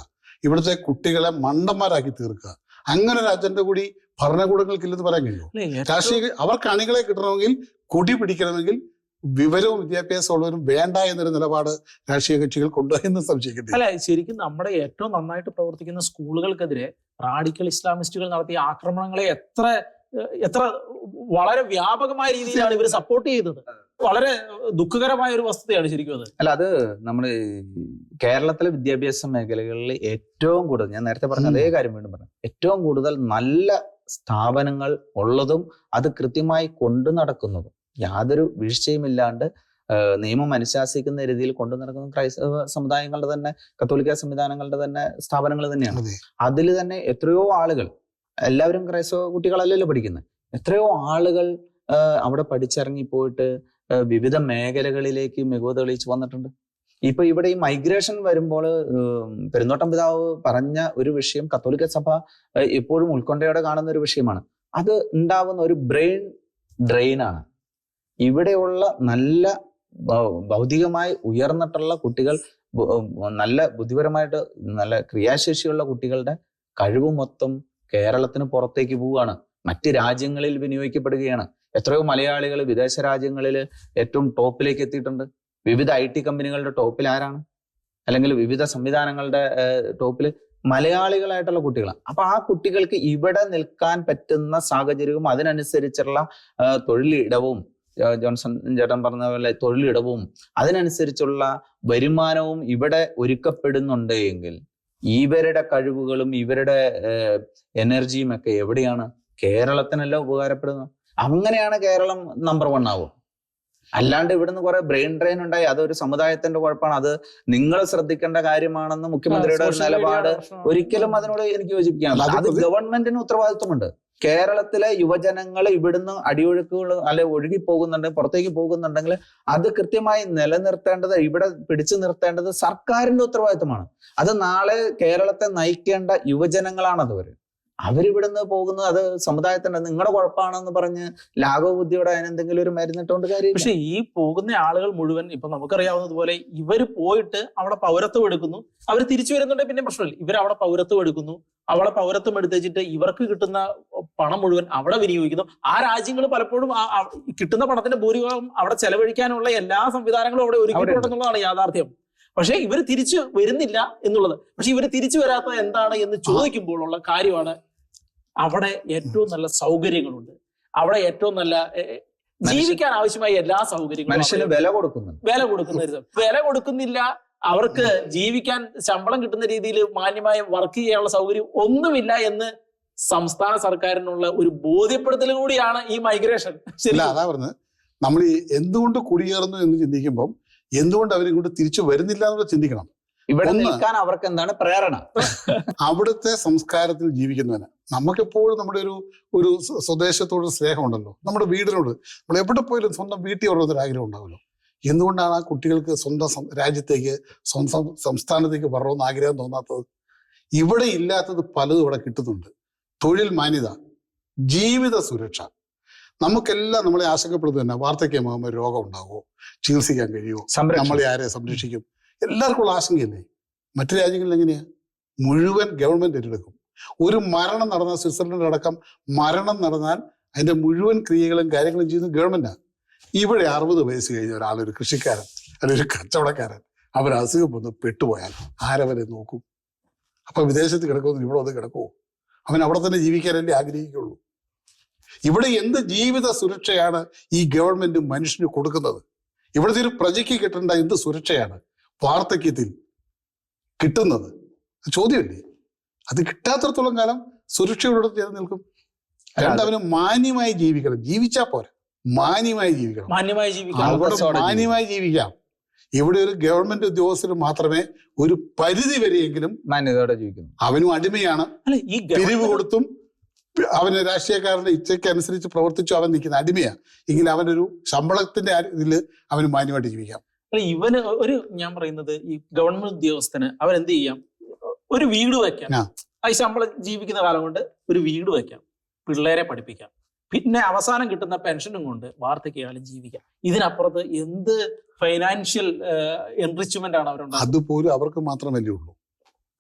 ഇവിടുത്തെ കുട്ടികളെ മണ്ടന്മാരാക്കി തീർക്കുക അങ്ങനെ ഒരു അജണ്ട കൂടി ഭരണകൂടങ്ങൾക്കില്ലെന്ന് പറയാൻ കഴിയുമോ? രാഷ്ട്രീയ അവർക്ക് അണികളെ കിട്ടണമെങ്കിൽ കൊടി പിടിക്കണമെങ്കിൽ വിവരവും വിദ്യാഭ്യാസം ഉള്ളവരും വേണ്ട എന്നൊരു നിലപാട് രാഷ്ട്രീയ കക്ഷികൾ കൊണ്ടുവരുന്ന സംശയിക്കുന്നു അല്ല ശരിക്കും നമ്മുടെ ഏറ്റവും നന്നായിട്ട് പ്രവർത്തിക്കുന്ന സ്കൂളുകൾക്കെതിരെ റാഡിക്കൽ ഇസ്ലാമിസ്റ്റുകൾ നടത്തിയ ആക്രമണങ്ങളെ എത്ര എത്ര വളരെ വ്യാപകമായ രീതിയിലാണ് ഇവർ സപ്പോർട്ട് ചെയ്തത് വളരെ ദുഃഖകരമായ ഒരു വസ്തുതയാണ് ശരിക്കും അത്. അല്ല അത് നമ്മൾ കേരളത്തിലെ വിദ്യാഭ്യാസ മേഖലകളിൽ ഏറ്റവും കൂടുതൽ ഞാൻ നേരത്തെ പറഞ്ഞ അതേ കാര്യം വീണ്ടും പറഞ്ഞു ഏറ്റവും കൂടുതൽ നല്ല സ്ഥാപനങ്ങൾ ഉള്ളതും അത് കൃത്യമായി കൊണ്ടു നടക്കുന്നതും. യാതൊരു വീഴ്ചയുമില്ലാണ്ട് ഇല്ലാണ്ട് നിയമം അനുശാസിക്കുന്ന രീതിയിൽ കൊണ്ടു നടക്കുന്ന ക്രൈസ്തവ സമുദായങ്ങളുടെ തന്നെ കത്തോലിക്ക സംവിധാനങ്ങളുടെ തന്നെ സ്ഥാപനങ്ങൾ തന്നെയാണ്. അതിൽ തന്നെ എത്രയോ ആളുകൾ എല്ലാവരും ക്രൈസ്തവ കുട്ടികളല്ലല്ലോ പഠിക്കുന്നത്. എത്രയോ ആളുകൾ അവിടെ പഠിച്ചിറങ്ങി പോയിട്ട് വിവിധ മേഖലകളിലേക്ക് മികവ് തെളിയിച്ചു വന്നിട്ടുണ്ട്. ഇപ്പൊ ഇവിടെ ഈ മൈഗ്രേഷൻ വരുമ്പോൾ പെരുന്നോട്ടം പിതാവ് പറഞ്ഞ ഒരു വിഷയം കത്തോലിക്ക സഭ എപ്പോഴും ഉൾക്കൊണ്ടയോടെ കാണുന്ന ഒരു വിഷയമാണ്. അത് ഉണ്ടാവുന്ന ഒരു ബ്രെയിൻ ഡ്രെയിൻ ആണ്. ഇവിടെയുള്ള നല്ല ഭൗതികമായി ഉയർന്നിട്ടുള്ള കുട്ടികൾ നല്ല ബുദ്ധിപരമായിട്ട് നല്ല ക്രിയാശേഷിയുള്ള കുട്ടികളുടെ കഴിവ് മൊത്തം കേരളത്തിന് പുറത്തേക്ക് പോവുകയാണ്. മറ്റ് രാജ്യങ്ങളിൽ വിനിയോഗിക്കപ്പെടുകയാണ്. എത്രയോ മലയാളികൾ വിദേശ രാജ്യങ്ങളിൽ ഏറ്റവും ടോപ്പിലേക്ക് എത്തിയിട്ടുണ്ട്. വിവിധ ഐ ടി കമ്പനികളുടെ ടോപ്പിൽ ആരാണ്? അല്ലെങ്കിൽ വിവിധ സംവിധാനങ്ങളുടെ ടോപ്പിൽ മലയാളികളായിട്ടുള്ള കുട്ടികളാണ്. അപ്പൊ ആ കുട്ടികൾക്ക് ഇവിടെ നിൽക്കാൻ പറ്റുന്ന സാഹചര്യവും അതിനനുസരിച്ചുള്ള തൊഴിലിടവും ജോൺസൺ ചേട്ടൻ പറഞ്ഞ പോലെ തൊഴിലിടവും അതിനനുസരിച്ചുള്ള വരുമാനവും ഇവിടെ ഒരുക്കപ്പെടുന്നുണ്ട് എങ്കിൽ ഇവരുടെ കഴിവുകളും ഇവരുടെ എനർജിയും ഒക്കെ എവിടെയാണ്? കേരളത്തിനല്ല ഉപകാരപ്പെടുന്നത്. അങ്ങനെയാണ് കേരളം നമ്പർ വൺ ആവും അല്ലാണ്ട് ഇവിടുന്ന് കുറെ ബ്രെയിൻ ഡ്രെയിൻ ഉണ്ടായി. അതൊരു സമുദായത്തിന്റെ കുഴപ്പമാണ്. അത് നിങ്ങൾ ശ്രദ്ധിക്കേണ്ട കാര്യമാണെന്ന് മുഖ്യമന്ത്രിയുടെ നിലപാട് ഒരിക്കലും അതിനോട് എനിക്ക് യോജിപ്പിക്കാൻ അത് ഗവൺമെന്റിന് ഉത്തരവാദിത്വമുണ്ട്. കേരളത്തിലെ യുവജനങ്ങൾ ഇവിടുന്ന് അടിയൊഴുക്കുകൾ അല്ലെ ഒഴുകി പോകുന്നുണ്ട് പുറത്തേക്ക് പോകുന്നുണ്ടെങ്കിൽ അത് കൃത്യമായി നിലനിർത്തേണ്ടത് ഇവിടെ പിടിച്ചു നിർത്തേണ്ടത് സർക്കാരിന്റെ ഉത്തരവാദിത്തമാണ് അത് നാളെ കേരളത്തെ നയിക്കേണ്ട യുവജനങ്ങളാണ് അവർ. അവരിവിടുന്ന് പോകുന്നത് അത് സമുദായത്തിന്റെ നിങ്ങളുടെ കുഴപ്പമാണെന്ന് പറഞ്ഞ് ലാഘവബുദ്ധിയോടെ അതിനെന്തെങ്കിലും ഒരു മരുന്നിട്ടുകൊണ്ട് കാര്യം പക്ഷെ ഈ പോകുന്ന ആളുകൾ മുഴുവൻ ഇപ്പൊ നമുക്കറിയാവുന്നതുപോലെ ഇവർ പോയിട്ട് അവിടെ പൗരത്വം എടുക്കുന്നു. അവർ തിരിച്ചു വരുന്നുണ്ടെങ്കിൽ പിന്നെ പ്രശ്നമില്ല. ഇവർ അവിടെ പൗരത്വം എടുക്കുന്നു. അവിടെ പൗരത്വം എടുത്തുവെച്ചിട്ട് ഇവർക്ക് കിട്ടുന്ന പണം മുഴുവൻ അവിടെ വിനിയോഗിക്കുന്നു. ആ രാജ്യങ്ങൾ പലപ്പോഴും കിട്ടുന്ന പണത്തിന്റെ ഭൂരിഭാഗം അവിടെ ചെലവഴിക്കാനുള്ള എല്ലാ സംവിധാനങ്ങളും അവിടെ ഒരുക്കിയിട്ടുണ്ടെന്നുള്ളതാണ് യാഥാർത്ഥ്യം. പക്ഷേ ഇവർ തിരിച്ചു വരുന്നില്ല എന്നുള്ളത്. പക്ഷെ ഇവർ തിരിച്ചു വരാത്തത് എന്താണ് എന്ന് ചോദിക്കുമ്പോഴുള്ള കാര്യമാണ് അവിടെ ഏറ്റവും നല്ല സൗകര്യങ്ങളുണ്ട്. അവിടെ ഏറ്റവും നല്ല ജീവിക്കാൻ ആവശ്യമായ എല്ലാ സൗകര്യങ്ങളും മനുഷ്യന് വില കൊടുക്കുന്നു വില കൊടുക്കുന്ന വില കൊടുക്കുന്നില്ല. അവർക്ക് ജീവിക്കാൻ ശമ്പളം കിട്ടുന്ന രീതിയിൽ മാന്യമായ വർക്ക് ചെയ്യാനുള്ള സൗകര്യം ഒന്നുമില്ല എന്ന് സംസ്ഥാന സർക്കാരിനുള്ള ഒരു ബോധ്യപ്പെടുത്തൽ കൂടിയാണ് ഈ മൈഗ്രേഷൻ. ശരി. ഇല്ല അതാ പറഞ്ഞത്. നമ്മൾ ഈ എന്തുകൊണ്ട് കുടിയേറുന്നു എന്ന് ചിന്തിക്കുമ്പോൾ എന്തുകൊണ്ട് അവരിങ്ങോട്ട് തിരിച്ചു വരുന്നില്ല എന്നുള്ളത് ചിന്തിക്കണം. ഇവിടെ നിൽക്കാൻ അവർക്ക് എന്താണ് പ്രേരണ? അവിടുത്തെ സംസ്കാരത്തിൽ ജീവിക്കുന്നവന് നമുക്കെപ്പോഴും നമ്മുടെ ഒരു ഒരു സ്വ- സ്വദേശത്തോട് സ്നേഹമുണ്ടല്ലോ. നമ്മുടെ വീടിനോട്. നമ്മൾ എവിടെ പോയാലും സ്വന്തം വീട്ടിൽ ഓരോരുത്തർ ആഗ്രഹം ഉണ്ടാവുമല്ലോ. എന്തുകൊണ്ടാണ് ആ കുട്ടികൾക്ക് സ്വന്തം രാജ്യത്തേക്ക് സ്വന്തം സംസ്ഥാനത്തേക്ക് വരണമെന്ന് ആഗ്രഹം തോന്നാത്തത്? ഇവിടെ ഇല്ലാത്തത് പലതും ഇവിടെ കിട്ടുന്നുണ്ട്. തൊഴിൽ മാന്യത ജീവിത സുരക്ഷ. നമുക്കെല്ലാം നമ്മളെ ആശങ്കപ്പെടുന്നത് തന്നെ വാർദ്ധക്യമാകുമ്പോൾ രോഗം ഉണ്ടാകുമോ ചികിത്സിക്കാൻ കഴിയുമോ? നമ്മളെ ആരെ സംരക്ഷിക്കും? എല്ലാവർക്കും ഉള്ള ആശങ്കയല്ലേ? മറ്റു രാജ്യങ്ങളിൽ എങ്ങനെയാ? മുഴുവൻ ഗവൺമെന്റ് ഏറ്റെടുക്കും. ഒരു മരണം നടന്ന സ്വിറ്റ്സർലൻഡ് അടക്കം മരണം നടന്നാൽ അതിന്റെ മുഴുവൻ ക്രിയകളും കാര്യങ്ങളും ചെയ്യുന്നത് ഗവൺമെന്റാണ് ഇവിടെ അറുപത് വയസ്സ് കഴിഞ്ഞ ഒരാൾ ഒരു കൃഷിക്കാരൻ അല്ലെങ്കിൽ ഒരു കച്ചവടക്കാരൻ അവർ അസുഖം വന്ന് പെട്ടുപോയാൽ ആരവരെ നോക്കും? അപ്പൊ വിദേശത്ത് കിടക്കുമെന്ന് ഇവിടെ ഒന്ന് കിടക്കുമോ അവൻ അവിടെ തന്നെ ജീവിക്കാനല്ലേ ആഗ്രഹിക്കുള്ളൂ. ഇവിടെ എന്ത് ജീവിത സുരക്ഷയാണ് ഈ ഗവൺമെന്റ് മനുഷ്യന് കൊടുക്കുന്നത്? ഇവിടുത്തെ ഒരു പ്രജയ്ക്ക് കിട്ടേണ്ട എന്ത് സുരക്ഷയാണ് വാർദ്ധക്യത്തിൽ കിട്ടുന്നത്? ചോദ്യമല്ലേ? അത് കിട്ടാത്തടത്തോളം കാലം സുരക്ഷയോടെ ചേർന്ന് നിൽക്കും. രണ്ടവന് മാന്യമായി ജീവിക്കണം. ജീവിച്ചാ പോരാ. മാന്യമായി ജീവിക്കണം. മാന്യമായി ജീവിക്കാൻ മാന്യമായി ജീവിക്കാം. ഇവിടെ ഒരു ഗവൺമെന്റ് ഉദ്യോഗസ്ഥന് മാത്രമേ ഒരു പരിധി വരെയെങ്കിലും മാന്യതയോടെ ജീവിക്കുന്നു അവനും അടിമയാണ്. പിരിവ് കൊടുത്തും അവന് രാഷ്ട്രീയക്കാരന്റെ ഇച്ഛയ്ക്ക് അനുസരിച്ച് പ്രവർത്തിച്ചു അവൻ നിൽക്കുന്ന അടിമയാണ്. എങ്കിൽ അവനൊരു ശമ്പളത്തിന്റെ ഇതിൽ അവന് മാന്യമായിട്ട് ജീവിക്കാം. അല്ല ഇവന് ഒരു ഞാൻ പറയുന്നത് ഈ ഗവൺമെന്റ് ഉദ്യോഗസ്ഥന് അവൻ എന്ത് ചെയ്യാം? ഒരു വീട് വയ്ക്കാം. ആ. നമ്മൾ ഈ ശമ്പളം ജീവിക്കുന്ന കാലം കൊണ്ട് ഒരു വീട് വയ്ക്കാം. പിള്ളേരെ പഠിപ്പിക്കാം. പിന്നെ അവസാനം കിട്ടുന്ന പെൻഷനും കൊണ്ട് വാർദ്ധക്യകാലം ജീവിക്കാം. ഇതിനപ്പുറത്ത് എന്ത് ഫൈനാൻഷ്യൽ എൻറിച്ച്മെന്റ് ആണ് അവരുണ്ടാകുന്നത് അതുപോലും അവർക്ക് മാത്രമല്ലേ ഉള്ളൂ.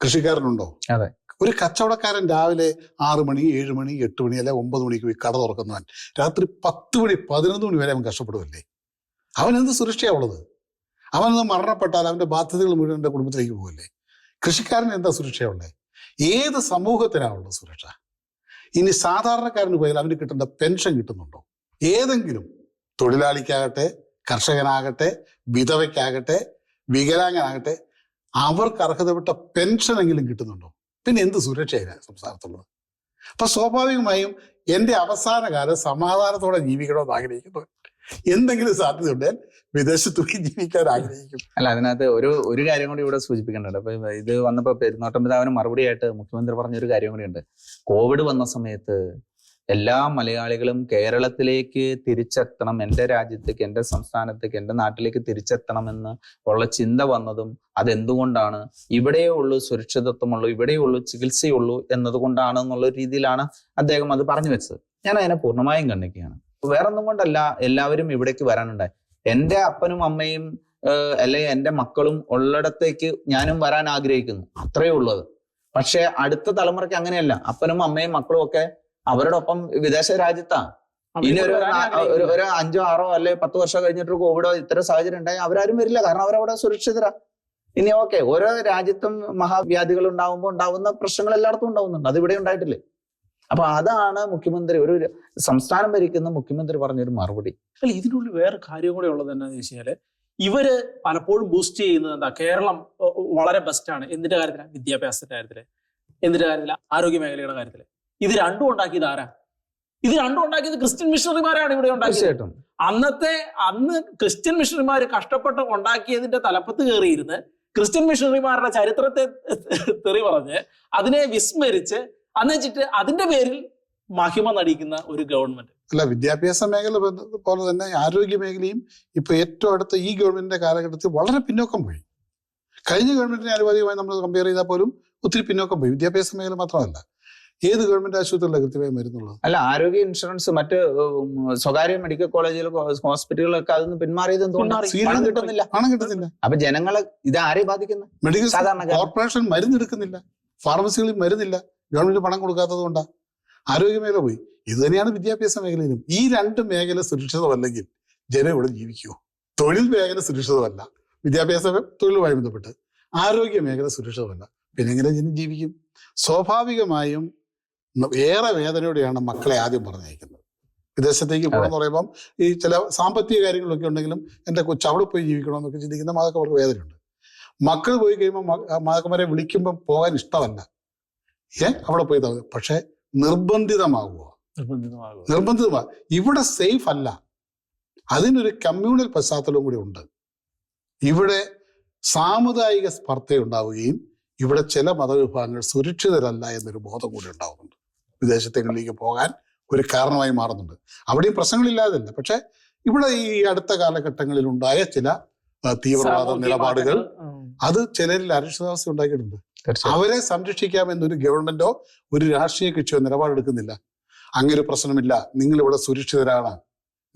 കൃഷിക്കാരനുണ്ടോ? അതെ. ഒരു കച്ചവടക്കാരൻ രാവിലെ ആറ് മണി ഏഴ് മണി എട്ട് മണി അല്ലെ ഒമ്പത് മണിക്ക് പോയി കട തുറക്കുന്നവൻ രാത്രി പത്ത് മണി പതിനൊന്ന് മണി വരെ അവൻ കഷ്ടപ്പെടുമല്ലേ അവൻ എന്ത് സുരക്ഷയാ ഉള്ളത്? അവനൊന്ന് മരണപ്പെട്ടാൽ അവന്റെ ബാധ്യതകൾ മുഴുവൻ എന്റെ കുടുംബത്തിലേക്ക് പോകല്ലേ കൃഷിക്കാരൻ എന്താ സുരക്ഷയുള്ളത് ഏത് സമൂഹത്തിനാണുള്ള സുരക്ഷ? ഇനി സാധാരണക്കാരന് പോയാൽ അവന് കിട്ടേണ്ട പെൻഷൻ കിട്ടുന്നുണ്ടോ? ഏതെങ്കിലും തൊഴിലാളിക്കാകട്ടെ കർഷകനാകട്ടെ വിധവയ്ക്കാകട്ടെ വികലാംഗനാകട്ടെ അവർക്ക് അർഹതപ്പെട്ട പെൻഷൻ എങ്കിലും കിട്ടുന്നുണ്ടോ? പിന്നെ എന്ത് സുരക്ഷയാണ് സംസാരത്തുള്ളത് അപ്പൊ സ്വാഭാവികമായും എന്റെ അവസാന കാലം സമാധാനത്തോടെ ജീവിക്കണമെന്ന് ആഗ്രഹിക്കുന്നു. എന്തെങ്കിലും സാധ്യതയുണ്ടെങ്കിൽ വിദേശത്ത് പോയി ജീവിക്കാൻ ആഗ്രഹിക്കും. അല്ല അതിനകത്ത് ഒരു ഒരു കാര്യം കൂടി ഇവിടെ സൂചിപ്പിക്കേണ്ടത് അപ്പൊ ഇത് വന്നപ്പോ പെരുന്നോട്ടം പിതാവിന് മറുപടിയായിട്ട് മുഖ്യമന്ത്രി പറഞ്ഞ ഒരു കാര്യം കൂടി ഉണ്ട് കോവിഡ് വന്ന സമയത്ത് എല്ലാ മലയാളികളും കേരളത്തിലേക്ക് തിരിച്ചെത്തണം. എന്റെ രാജ്യത്തേക്ക് എന്റെ സംസ്ഥാനത്തേക്ക് എന്റെ നാട്ടിലേക്ക് തിരിച്ചെത്തണമെന്ന് ഉള്ള ചിന്ത വന്നതും അതെന്തുകൊണ്ടാണ് ഇവിടെയേ ഉള്ളൂ സുരക്ഷിതത്വമുള്ളൂ ഇവിടെയേ ഉള്ളൂ ചികിത്സയുള്ളൂ എന്നതുകൊണ്ടാണ് എന്നുള്ള രീതിയിലാണ് അദ്ദേഹം അത് പറഞ്ഞു വെച്ചത്. ഞാൻ അതിനെ പൂർണമായും കണ്ണിക്കുകയാണ് വേറൊന്നും കൊണ്ടല്ല എല്ലാവരും ഇവിടേക്ക് വരാനുണ്ടായി. എന്റെ അപ്പനും അമ്മയും അല്ലെങ്കിൽ എന്റെ മക്കളും ഉള്ളിടത്തേക്ക് ഞാനും വരാൻ ആഗ്രഹിക്കുന്നു. അത്രയേ ഉള്ളത് പക്ഷെ അടുത്ത തലമുറയ്ക്ക് അങ്ങനെയല്ല. അപ്പനും അമ്മയും മക്കളും ഒക്കെ അവരുടെ ഒപ്പം വിദേശ രാജ്യത്താ. ഇനി ഒരു ഒരു ഒരു അഞ്ചോ ആറോ അല്ലെ പത്ത് വർഷം കഴിഞ്ഞിട്ട് കോവിഡോ ഇത്തരം സാഹചര്യം ഉണ്ടായി അവരാരും വരില്ല. കാരണം അവരവിടെ സുരക്ഷിതരാ. ഇനി ഓക്കെ ഓരോ രാജ്യത്തും മഹാവ്യാധികൾ ഉണ്ടാവുമ്പോൾ ഉണ്ടാവുന്ന പ്രശ്നങ്ങൾ എല്ലായിടത്തും ഉണ്ടാവുന്നുണ്ട്. അത് ഇവിടെ ഉണ്ടായിട്ടില്ലേ? അപ്പൊ അതാണ് മുഖ്യമന്ത്രി ഒരു സംസ്ഥാനം ഭരിക്കുന്ന മുഖ്യമന്ത്രി പറഞ്ഞൊരു മറുപടി. അല്ല ഇതിനുള്ളിൽ വേറെ കാര്യം കൂടെ ഉള്ളത് എന്താണെന്ന് വെച്ച് കഴിഞ്ഞാൽ ഇവർ പലപ്പോഴും ബൂസ്റ്റ് ചെയ്യുന്നത് എന്താ? കേരളം വളരെ ബെസ്റ്റ് വളരെ ബെസ്റ്റാണ് എന്തിന്റെ കാര്യത്തിൽ? വിദ്യാഭ്യാസത്തിന്റെ കാര്യത്തിൽ. എന്തിന്റെ കാര്യത്തിൽ? ആരോഗ്യ മേഖലയുടെ കാര്യത്തിൽ. ഇത് രണ്ടും ഉണ്ടാക്കിയത് ആരാ? ഇത് രണ്ടും ഉണ്ടാക്കിയത് ക്രിസ്ത്യൻ മിഷണറിമാരാണ് ഇവിടെ ഉണ്ടാക്കിയത്. അന്നത്തെ അന്ന് ക്രിസ്ത്യൻ മിഷണറിമാർ കഷ്ടപ്പെട്ട് ഉണ്ടാക്കിയതിന്റെ തലപ്പത്ത് കയറിയിരുന്ന് ക്രിസ്ത്യൻ മിഷണറിമാരുടെ ചരിത്രത്തെ തെറി പറഞ്ഞ് അതിനെ വിസ്മരിച്ച് അന്നുവെച്ചിട്ട് അതിന്റെ പേരിൽ മഹിമ നടിക്കുന്ന ഒരു ഗവൺമെന്റ് അല്ല വിദ്യാഭ്യാസ മേഖല പോലെ തന്നെ ആരോഗ്യ മേഖലയും ഇപ്പൊ ഏറ്റവും അടുത്ത ഈ ഗവൺമെന്റിന്റെ കാലഘട്ടത്തിൽ വളരെ പിന്നോക്കം പോയി. കഴിഞ്ഞ ഗവൺമെന്റിനെ അനുപാതികമായി നമ്മൾ കമ്പയർ ചെയ്താൽ പോലും ഒത്തിരി പിന്നോക്കം പോയി. വിദ്യാഭ്യാസ മേഖല മാത്രമല്ല ഏത് ഗവൺമെന്റ് ആശുപത്രിയിലാണ് കൃത്യമായി മരുന്നുള്ളത്? അല്ല ആരോഗ്യ ഇൻഷുറൻസ് മറ്റ് സ്വകാര്യ മെഡിക്കൽ കോളേജുകൾ ഹോസ്പിറ്റലുകളൊക്കെ അതൊന്നും പിന്മാറിയത്. പണം കിട്ടുന്നില്ല. പണം കിട്ടുന്നില്ല. അപ്പൊ ജനങ്ങളെ ഇത് ആരെ ബാധിക്കുന്നു? മെഡിക്കൽ. കോർപ്പറേഷൻ മരുന്ന് എടുക്കുന്നില്ല ഫാർമസികളിൽ മരുന്നില്ല. ഗവൺമെന്റ് പണം കൊടുക്കാത്തത് കൊണ്ടാ. ആരോഗ്യ മേഖല പോയി. ഇത് തന്നെയാണ് വിദ്യാഭ്യാസ മേഖലയിലും. ഈ രണ്ട് മേഖല സുരക്ഷിതമല്ലെങ്കിൽ ജനം ഇവിടെ ജീവിക്കുമോ തൊഴിൽ മേഖല സുരക്ഷിതമല്ല. വിദ്യാഭ്യാസ തൊഴിലുമായി ബന്ധപ്പെട്ട് ആരോഗ്യ മേഖല സുരക്ഷിതമല്ല. പിന്നെ എങ്ങനെ ജനം ജീവിക്കും? സ്വാഭാവികമായും ഏറെ വേദനയോടെയാണ് മക്കളെ ആദ്യം പറഞ്ഞയക്കുന്നത്. വിദേശത്തേക്ക് പോകണമെന്ന് പറയുമ്പം ഈ ചില സാമ്പത്തിക കാര്യങ്ങളൊക്കെ ഉണ്ടെങ്കിലും എന്റെ കൊച്ചു അവിടെ പോയി ജീവിക്കണമെന്നൊക്കെ ചിന്തിക്കുന്ന മാതാക്കന്മാർക്ക് വേദനയുണ്ട്. മക്കൾ പോയി കഴിയുമ്പോൾ മാതാക്കന്മാരെ വിളിക്കുമ്പോൾ പോകാൻ ഇഷ്ടമല്ല. ഏ? അവിടെ പോയി താമസം പക്ഷെ നിർബന്ധിതമാകുക നിർബന്ധിതമാകുക നിർബന്ധിതമാ. ഇവിടെ സേഫ് അല്ല. അതിനൊരു കമ്മ്യൂണൽ പശ്ചാത്തലവും കൂടി ഉണ്ട്. ഇവിടെ സാമുദായിക സ്പർദ്ധ ഉണ്ടാവുകയും ഇവിടെ ചില മതവിഭാഗങ്ങൾ സുരക്ഷിതരല്ല എന്നൊരു ബോധം കൂടി ഉണ്ടാവുന്നുണ്ട്. വിദേശത്തേക്ക് പോകാൻ ഒരു കാരണമായി മാറുന്നുണ്ട്. അവിടെയും പ്രശ്നങ്ങളില്ലാതല്ല. പക്ഷെ ഇവിടെ ഈ അടുത്ത കാലഘട്ടങ്ങളിൽ ഉണ്ടായ ചില തീവ്രവാദ നിലപാടുകൾ അത് ചിലരിൽ അരക്ഷിതാവസ്ഥ ഉണ്ടാക്കിയിട്ടുണ്ട്. അവരെ സംരക്ഷിക്കാമെന്നൊരു ഗവൺമെന്റോ ഒരു രാഷ്ട്രീയ കക്ഷിയോ നിലപാടെടുക്കുന്നില്ല. അങ്ങനെ ഒരു പ്രശ്നമില്ല. നിങ്ങൾ ഇവിടെ സുരക്ഷിതരാണ്.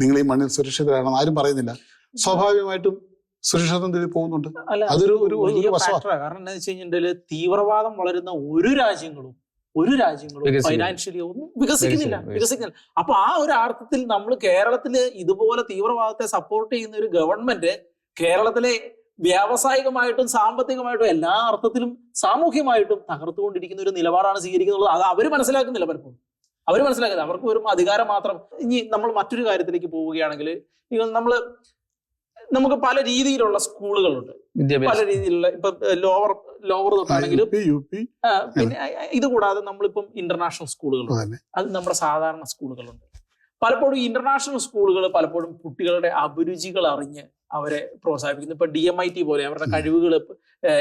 നിങ്ങൾ ഈ മണ്ണിൽ സുരക്ഷിതരാണെന്ന് ആരും പറയുന്നില്ല. സ്വാഭാവികമായിട്ടും സുരക്ഷിതം തേടി പോകുന്നുണ്ട്. അതൊരു ഒരു കാരണം എന്താ വെച്ച് കഴിഞ്ഞിട്ടുണ്ടെങ്കിൽ തീവ്രവാദം വളരുന്ന ഒരു രാജ്യങ്ങളും ഒരു രാജ്യങ്ങളും ഫൈനാൻഷ്യലി ഒന്നും വികസിക്കുന്നില്ല. വികസിക്കുന്നില്ല. അപ്പൊ ആ ഒരു അർത്ഥത്തിൽ നമ്മൾ കേരളത്തിൽ ഇതുപോലെ തീവ്രവാദത്തെ സപ്പോർട്ട് ചെയ്യുന്ന ഒരു ഗവൺമെന്റ് കേരളത്തിലെ വ്യാവസായികമായിട്ടും സാമ്പത്തികമായിട്ടും എല്ലാ അർത്ഥത്തിലും സാമൂഹ്യമായിട്ടും തകർത്തുകൊണ്ടിരിക്കുന്ന ഒരു നിലപാടാണ് സ്വീകരിക്കുന്നത്. അത് അവർ മനസ്സിലാക്കുന്നില്ല പലപ്പോഴും. അവർ മനസ്സിലാക്കുന്നത് അവർക്ക് വെറും അധികാരം മാത്രം ഇനി നമ്മൾ മറ്റൊരു കാര്യത്തിലേക്ക് പോവുകയാണെങ്കിൽ നമ്മൾ നമുക്ക് പല രീതിയിലുള്ള സ്കൂളുകളുണ്ട്. പല രീതിയിലുള്ള ഇപ്പൊ ലോവർ ലോവർ തൊട്ടാണെങ്കിലും പിന്നെ ഇത് കൂടാതെ നമ്മളിപ്പം ഇന്റർനാഷണൽ സ്കൂളുകളുണ്ട്. അത് നമ്മുടെ സാധാരണ സ്കൂളുകളുണ്ട്. പലപ്പോഴും ഇന്റർനാഷണൽ സ്കൂളുകൾ പലപ്പോഴും കുട്ടികളുടെ അഭിരുചികൾ അറിഞ്ഞ് അവരെ പ്രോത്സാഹിപ്പിക്കുന്നു. ഇപ്പൊ ഡി എം ഐ ടി പോലെ അവരുടെ. കഴിവുകൾ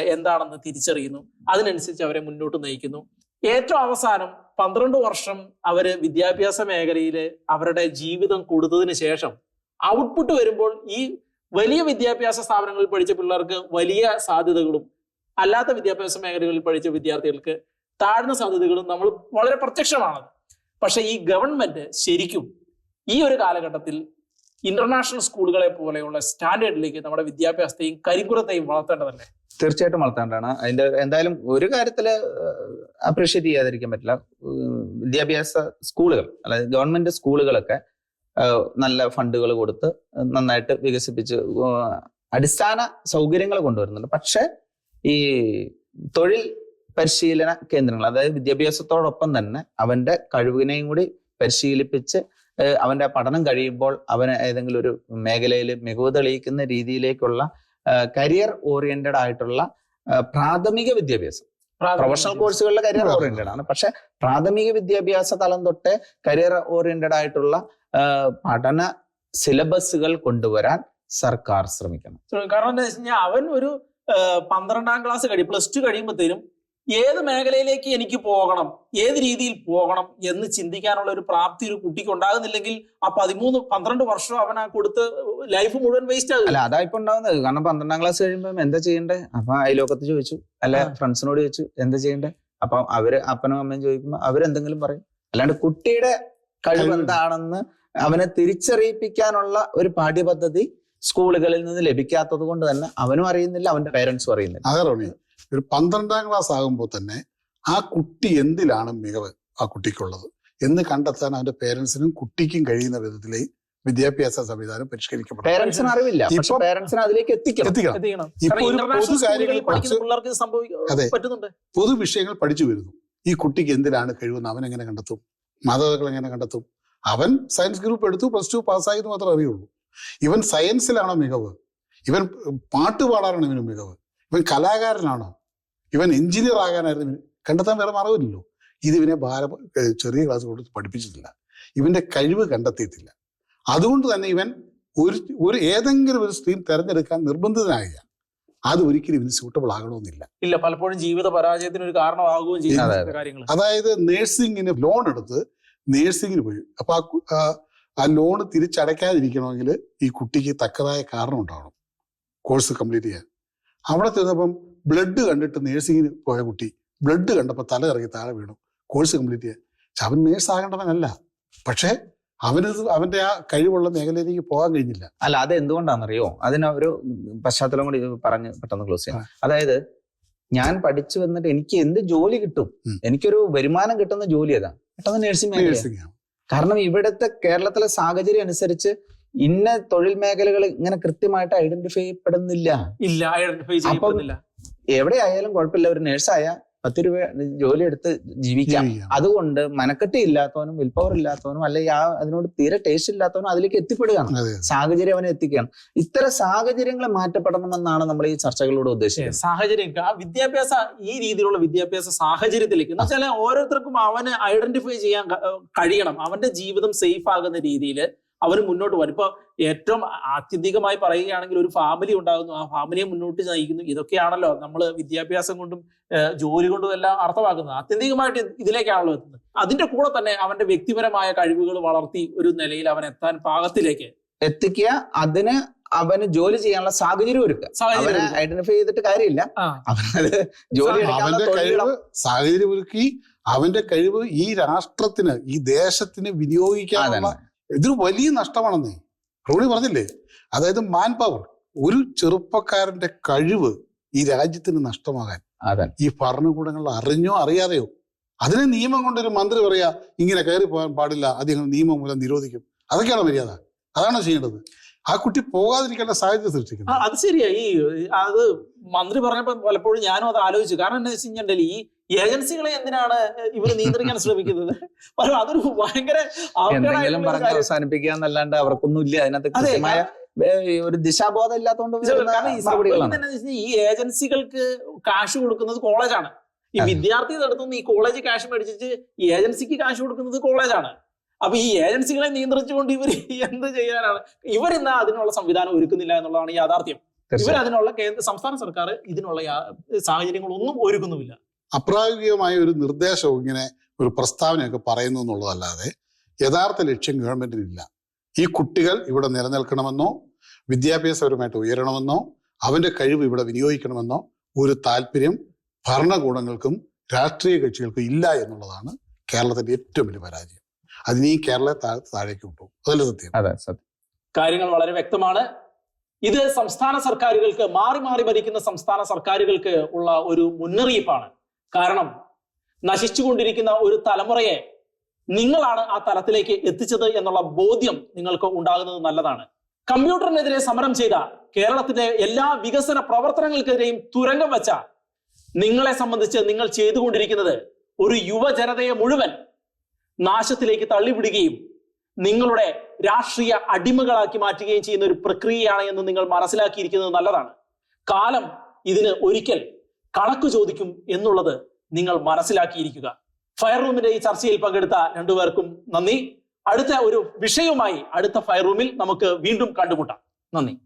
എന്താണെന്ന് തിരിച്ചറിയുന്നു. അതിനനുസരിച്ച് അവരെ മുന്നോട്ട് നയിക്കുന്നു. ഏറ്റവും അവസാനം പന്ത്രണ്ട് വർഷം അവർ വിദ്യാഭ്യാസ മേഖലയിൽ അവരുടെ ജീവിതം കൊടുത്തതിന് ശേഷം ഔട്ട്പുട്ട് വരുമ്പോൾ ഈ വലിയ വിദ്യാഭ്യാസ സ്ഥാപനങ്ങളിൽ പഠിച്ച പിള്ളേർക്ക് വലിയ സാധ്യതകളും അല്ലാത്ത വിദ്യാഭ്യാസ മേഖലകളിൽ പഠിച്ച വിദ്യാർത്ഥികൾക്ക് താഴ്ന്ന സാധ്യതകളും നമ്മൾ വളരെ പ്രത്യക്ഷമാണ് പക്ഷെ ഈ ഗവൺമെന്റ് ശരിക്കും ഈ ഒരു കാലഘട്ടത്തിൽ ഇന്റർനാഷണൽ സ്കൂളുകളെ പോലെയുള്ള സ്റ്റാൻഡേർഡിലേക്ക് നമ്മുടെ വിദ്യാഭ്യാസത്തെയും കരിക്കുറത്തെയും വളർത്തേണ്ടതല്ലേ? തീർച്ചയായിട്ടും വളർത്തേണ്ടതാണ്. അതിന്റെ എന്തായാലും ഒരു കാര്യത്തിൽ അപ്രീഷിയേറ്റ് ചെയ്യാതിരിക്കാൻ പറ്റില്ല. വിദ്യാഭ്യാസ സ്കൂളുകൾ അതായത് ഗവൺമെന്റ് സ്കൂളുകളൊക്കെ നല്ല ഫണ്ടുകൾ കൊടുത്ത് നന്നായിട്ട് വികസിപ്പിച്ച് അടിസ്ഥാന സൗകര്യങ്ങൾ കൊണ്ടുവരുന്നുണ്ട്. പക്ഷെ ഈ തൊഴിൽ പരിശീലന കേന്ദ്രങ്ങൾ അതായത് വിദ്യാഭ്യാസത്തോടൊപ്പം തന്നെ അവന്റെ കഴിവിനെയും കൂടി പരിശീലിപ്പിച്ച് അവന്റെ പഠനം കഴിയുമ്പോൾ അവന് ഏതെങ്കിലും ഒരു മേഖലയിൽ മികവ് തെളിയിക്കുന്ന രീതിയിലേക്കുള്ള കരിയർ ഓറിയന്റഡ് ആയിട്ടുള്ള പ്രാഥമിക വിദ്യാഭ്യാസം. പ്രൊഫഷണൽ കോഴ്സുകളിലെ കരിയർ ഓറിയന്റഡ് ആണ്. പക്ഷെ പ്രാഥമിക വിദ്യാഭ്യാസ തലം തൊട്ട് കരിയർ ഓറിയന്റഡ് ആയിട്ടുള്ള പഠന സിലബസുകൾ കൊണ്ടുവരാൻ സർക്കാർ ശ്രമിക്കണം. കാരണം എന്താ വെച്ച് കഴിഞ്ഞാൽ അവൻ ഒരു പന്ത്രണ്ടാം ക്ലാസ് കഴിയും. പ്ലസ് ടു കഴിയുമ്പോഴത്തേനും ഏത് മേഖലയിലേക്ക് എനിക്ക് പോകണം? ഏത് രീതിയിൽ പോകണം എന്ന് ചിന്തിക്കാനുള്ള ഒരു പ്രാപ്തി ഒരു കുട്ടിക്ക് ഉണ്ടാകുന്നില്ലെങ്കിൽ ആ പതിമൂന്ന് പന്ത്രണ്ട് വർഷം അവൻ ആ കൊടുത്ത് ലൈഫ് മുഴുവൻ വേസ്റ്റ് ആകും. അല്ല അതാ ഇപ്പൊ ഉണ്ടാവുന്നത്. കാരണം പന്ത്രണ്ടാം ക്ലാസ് കഴിയുമ്പോൾ എന്താ ചെയ്യണ്ടേ? അപ്പൊ അയലോക്കത്ത് ചോദിച്ചു. അല്ല ഫ്രണ്ട്സിനോട് ചോദിച്ചു എന്താ ചെയ്യണ്ടേ? അപ്പൊ അവർ അപ്പനും അമ്മയും ചോദിക്കുമ്പോ അവരെന്തെങ്കിലും പറയും. അല്ലാണ്ട് കുട്ടിയുടെ കഴിവ്. എന്താണെന്ന് അവനെ തിരിച്ചറിയിപ്പിക്കാനുള്ള ഒരു പാഠ്യപദ്ധതി സ്കൂളുകളിൽ നിന്ന് ലഭിക്കാത്തത് കൊണ്ട് തന്നെ അവനും അറിയുന്നില്ല അവന്റെ പേരൻസും അറിയുന്നില്ല. ഒരു പന്ത്രണ്ടാം ക്ലാസ് ആകുമ്പോൾ തന്നെ ആ കുട്ടി എന്തിലാണ് മികവ് ആ കുട്ടിക്കുള്ളത്? എന്ന് കണ്ടെത്താൻ അവന്റെ പേരൻസിനും കുട്ടിക്കും കഴിയുന്ന വിധത്തിൽ വിദ്യാഭ്യാസ സംവിധാനം പരിഷ്കരിക്കപ്പെടും. പേരൻസിന് അറിവില്ല. പക്ഷെ ഇപ്പൊ- പേരൻസിന് അതിലേക്ക് എത്തിക്കണം. എത്തിക്കണം. ഇപ്പൊ ഇന്റർനാഷണൽ പൊതു കാര്യങ്ങൾ പഠിച്ച് പിള്ളേർക്ക് ഇത് സംഭവിക്കാൻ അതെ. പറ്റുന്നുണ്ട്. പൊതു വിഷയങ്ങൾ പഠിച്ചു വരുന്നു. ഈ കുട്ടിക്ക് എന്തിലാണ് കഴിവെന്ന് അവൻ എങ്ങനെ കണ്ടെത്തും? മാതാപിതാക്കൾ എങ്ങനെ കണ്ടെത്തും? അവൻ സയൻസ് ഗ്രൂപ്പ് എടുത്തു പ്ലസ് ടു പാസ്സായത് മാത്രമേ അറിയുള്ളൂ. ഇവൻ സയൻസിലാണോ മികവ്. ഇവൻ പാട്ട് പാടാനാണ് ഇവന് മികവ്. ഇവൻ കലാകാരനാണോ? ഇവൻ എഞ്ചിനീയർ ആകാനായിരുന്നു. കണ്ടെത്താൻ വേറെ മാർഗമില്ലല്ലോ ഇത് ഇവനെ ഭാര ചെറിയ ക്ലാസ് കൊടുത്ത് പഠിപ്പിച്ചിട്ടില്ല. ഇവന്റെ കഴിവ് കണ്ടെത്തിയിട്ടില്ല. അതുകൊണ്ട് തന്നെ ഇവൻ ഒരു ഒരു ഏതെങ്കിലും ഒരു സ്ട്രീം തിരഞ്ഞെടുക്കാൻ നിർബന്ധിതനാകുക അത് ഒരിക്കലും ഇവന് സൂട്ടബിൾ ആകണമെന്നില്ല. ഇല്ല പലപ്പോഴും ജീവിത പരാജയത്തിന് ഒരു കാരണമാകുകയും ചെയ്യും അതായത് നേഴ്സിംഗിന് ലോൺ എടുത്ത് നേഴ്സിംഗിന് പോയി. അപ്പൊ ആ- ആ ലോൺ തിരിച്ചടയ്ക്കാതിരിക്കണമെങ്കിൽ ഈ കുട്ടിക്ക് തക്കതായ കാരണം ഉണ്ടാവണം. കോഴ്സ് കംപ്ലീറ്റ് ചെയ്യാൻ. അവിടെ ചെന്നപ്പം ബ്ലഡ് കണ്ടിട്ട് നേഴ്സിങ്ങിന് പോയ കുട്ടി ബ്ലഡ് കണ്ടപ്പോൾ തല ഇറങ്ങി താഴെ വീണു. കോഴ്സ് കംപ്ലീറ്റ് ചെയ്യാൻ. പക്ഷെ അവൻ നേഴ്സ് ആകേണ്ടവനല്ല. പക്ഷേ അവന് അവന്റെ ആ കഴിവുള്ള മേഖലയിലേക്ക് പോകാൻ കഴിഞ്ഞില്ല. അല്ല അത് എന്തുകൊണ്ടാണെന്നറിയോ? അതിന് ഒരു പശ്ചാത്തലം കൂടി പറഞ്ഞ് പെട്ടെന്ന് ക്ലോസ് ചെയ്യാം. അതായത് ഞാൻ പഠിച്ചു വന്നിട്ട് എനിക്ക് എന്ത് ജോലി കിട്ടും. എനിക്കൊരു വരുമാനം കിട്ടുന്ന ജോലി ഏതാ? പെട്ടെന്ന് നഴ്സിംഗ് മേഖല കാരണം ഇവിടുത്തെ കേരളത്തിലെ സാഹചര്യം അനുസരിച്ച് ഇന്ന തൊഴിൽ മേഖലകൾ ഇങ്ങനെ കൃത്യമായിട്ട് ഐഡന്റിഫൈ ചെയ്യപ്പെടുന്നില്ല. ഇല്ല ഐഡന്റിഫൈ ചെയ്യപ്പെടുന്നില്ല. എവിടെയായാലും കുഴപ്പമില്ല. ഒരു നേഴ്സായ പത്ത് രൂപ ജോലി എടുത്ത് ജീവിക്കാം. അതുകൊണ്ട് മനക്കെട്ടി ഇല്ലാത്തവനും വിൽ പവർ ഇല്ലാത്തവനും അല്ലെങ്കിൽ ആ അതിനോട് തീരെ ടേസ്റ്റ് ഇല്ലാത്തവനും അതിലേക്ക് എത്തിപ്പെടുകയാണ്. സാഹചര്യം അവനെ എത്തിക്കുകയാണ്. ഇത്തരം സാഹചര്യങ്ങൾ മാറ്റപ്പെടണമെന്നാണ് നമ്മൾ ഈ ചർച്ചകളിലൂടെ ഉദ്ദേശിച്ചത് ഉദ്ദേശിക്കുന്നത് സാഹചര്യം. ആ വിദ്യാഭ്യാസ ഈ രീതിയിലുള്ള വിദ്യാഭ്യാസ സാഹചര്യത്തിലേക്ക് എന്ന് വെച്ചാൽ ഓരോരുത്തർക്കും അവന് ഐഡന്റിഫൈ ചെയ്യാൻ കഴിയണം. അവന്റെ ജീവിതം സേഫ് ആകുന്ന രീതിയിൽ അവന് മുന്നോട്ട് പോകാൻ ഇപ്പൊ ഏറ്റവും ആത്യന്തികമായി പറയുകയാണെങ്കിൽ ഒരു ഫാമിലി ഉണ്ടാകുന്നു. ആ ഫാമിലിയെ മുന്നോട്ട് നയിക്കുന്നു. ഇതൊക്കെയാണല്ലോ നമ്മൾ വിദ്യാഭ്യാസം കൊണ്ടും ജോലി കൊണ്ടും എല്ലാം അർത്ഥമാക്കുന്നത്. ആത്യന്തികമായിട്ട് ഇതിലേക്കാണല്ലോ എത്തുന്നത്. അതിന്റെ കൂടെ തന്നെ അവന്റെ വ്യക്തിപരമായ കഴിവുകൾ വളർത്തി ഒരു നിലയിൽ അവൻ എത്താൻ പാകത്തിലേക്ക് എത്തിക്കുക. അതിന് അവന് ജോലി ചെയ്യാനുള്ള സാഹചര്യം ഒരുക്കുക. അവനെ ഐഡന്റിഫൈ ചെയ്തിട്ട് കാര്യമില്ല. അവനത് ജോലി അവന്റെ കഴിവ് സാഹചര്യം ഒരുക്കി അവന്റെ കഴിവ് ഈ രാഷ്ട്രത്തിന് ഈ ദേശത്തിന് വിനിയോഗിക്കാനുള്ള. ഇതൊരു വലിയ നഷ്ടമാണെന്നേ. റോണി പറഞ്ഞില്ലേ? അതായത് മാൻ പവർ ഒരു ചെറുപ്പക്കാരന്റെ കഴിവ് ഈ രാജ്യത്തിന് നഷ്ടമാകാൻ. ഈ ഭരണകൂടങ്ങൾ അറിഞ്ഞോ അറിയാതെയോ? അതിനെ നിയമം കൊണ്ടൊരു മന്ത്രി പറയാ ഇങ്ങനെ കയറി പോകാൻ പാടില്ല അത് ഞങ്ങൾ നിയമം മൂലം നിരോധിക്കും. അതൊക്കെയാണ് മര്യാദ. അതാണ് ചെയ്യേണ്ടത്. ആ കുട്ടി പോകാതിരിക്കേണ്ട സാഹചര്യം സൃഷ്ടിക്കുന്നത്. അത് ശരിയാ. ഈ അത് മന്ത്രി പറഞ്ഞപ്പോ പലപ്പോഴും ഞാനും അത് ആലോചിച്ചു. കാരണം എന്താ വെച്ച് കഴിഞ്ഞാൽ ഈ ഏജൻസികളെ എന്തിനാണ് ഇവർ നിയന്ത്രിക്കാൻ ശ്രമിക്കുന്നത്? അതൊരു ഭയങ്കര എന്തെങ്കിലും പറഞ്ഞ്. അവസാനിപ്പിക്കുക എന്നല്ലാണ്ട് അവർക്കൊന്നും ഇല്ല അതിനകത്ത് കൃത്യമായ ഒരു ദിശാബോധം ഇല്ലാത്തതുകൊണ്ട് ഈ ഏജൻസികൾക്ക് കാശ് കൊടുക്കുന്നത് കോളേജാണ്. ഈ വിദ്യാർത്ഥി നടത്തുന്ന ഈ കോളേജ് കാശ് മേടിച്ചിട്ട് ഈ ഏജൻസിക്ക് കാശ് കൊടുക്കുന്നത് കോളേജാണ്. അപ്പൊ ഈ ഏജൻസികളെ നിയന്ത്രിച്ചുകൊണ്ട് ഇവർ എന്ത് ചെയ്യാനാണ്? ഇവർ ഇന്ന് അതിനുള്ള സംവിധാനം ഒരുക്കുന്നില്ല എന്നുള്ളതാണ് യാഥാർത്ഥ്യം. ഇവർ. അതിനുള്ള കേന്ദ്ര സംസ്ഥാന സർക്കാർ ഇതിനുള്ള സാഹചര്യങ്ങളൊന്നും ഒരുക്കുന്നുമില്ല. അപ്രായോഗികമായ ഒരു നിർദ്ദേശവും ഇങ്ങനെ ഒരു പ്രസ്താവനയൊക്കെ പറയുന്നു എന്നുള്ളതല്ലാതെ യഥാർത്ഥ ലക്ഷ്യം ഗവൺമെന്റിനില്ല. ഈ കുട്ടികൾ ഇവിടെ നിലനിൽക്കണമെന്നോ വിദ്യാഭ്യാസപരമായിട്ട് ഉയരണമെന്നോ അവന്റെ കഴിവ് ഇവിടെ വിനിയോഗിക്കണമെന്നോ ഒരു താല്പര്യം ഭരണകൂടങ്ങൾക്കും രാഷ്ട്രീയ കക്ഷികൾക്കും ഇല്ല എന്നുള്ളതാണ് കേരളത്തിന്റെ ഏറ്റവും വലിയ പരാജയം. അതിന് ഈ കേരളത്തെ താഴേക്ക് വിട്ടു അതല്ല സത്യം? അതെ സത്യം. കാര്യങ്ങൾ വളരെ വ്യക്തമാണ്. ഇത് സംസ്ഥാന സർക്കാരുകൾക്ക് മാറി മാറി ഭരിക്കുന്ന സംസ്ഥാന സർക്കാരുകൾക്ക് ഉള്ള ഒരു മുന്നറിയിപ്പാണ്. കാരണം നശിച്ചുകൊണ്ടിരിക്കുന്ന ഒരു തലമുറയെ നിങ്ങളാണ് ആ തലത്തിലേക്ക് എത്തിച്ചത് എന്നുള്ള ബോധ്യം നിങ്ങൾക്ക് ഉണ്ടാകുന്നത് നല്ലതാണ്. കമ്പ്യൂട്ടറിനെതിരെ സമരം ചെയ്ത കേരളത്തിന്റെ എല്ലാ വികസന പ്രവർത്തനങ്ങൾക്കെതിരെയും തുരങ്കം വച്ച നിങ്ങളെ സംബന്ധിച്ച് നിങ്ങൾ ചെയ്തുകൊണ്ടിരിക്കുന്നത് ഒരു യുവജനതയെ മുഴുവൻ നാശത്തിലേക്ക് തള്ളിവിടുകയും നിങ്ങളുടെ രാഷ്ട്രീയ അടിമകളാക്കി മാറ്റുകയും ചെയ്യുന്ന ഒരു പ്രക്രിയയാണ് എന്ന് നിങ്ങൾ മനസ്സിലാക്കിയിരിക്കുന്നത് നല്ലതാണ്. കാലം ഇതിന് ഒരിക്കൽ കണക്ക് ചോദിക്കും എന്നുള്ളത് നിങ്ങൾ മനസ്സിലാക്കിയിരിക്കുക. ഫയർ റൂമിന്റെ ഈ ചർച്ചയിൽ പങ്കെടുത്ത രണ്ടുപേർക്കും നന്ദി. അടുത്ത ഒരു വിഷയവുമായി അടുത്ത ഫയർ റൂമിൽ നമുക്ക് വീണ്ടും കണ്ടുമുട്ടാം. നന്ദി.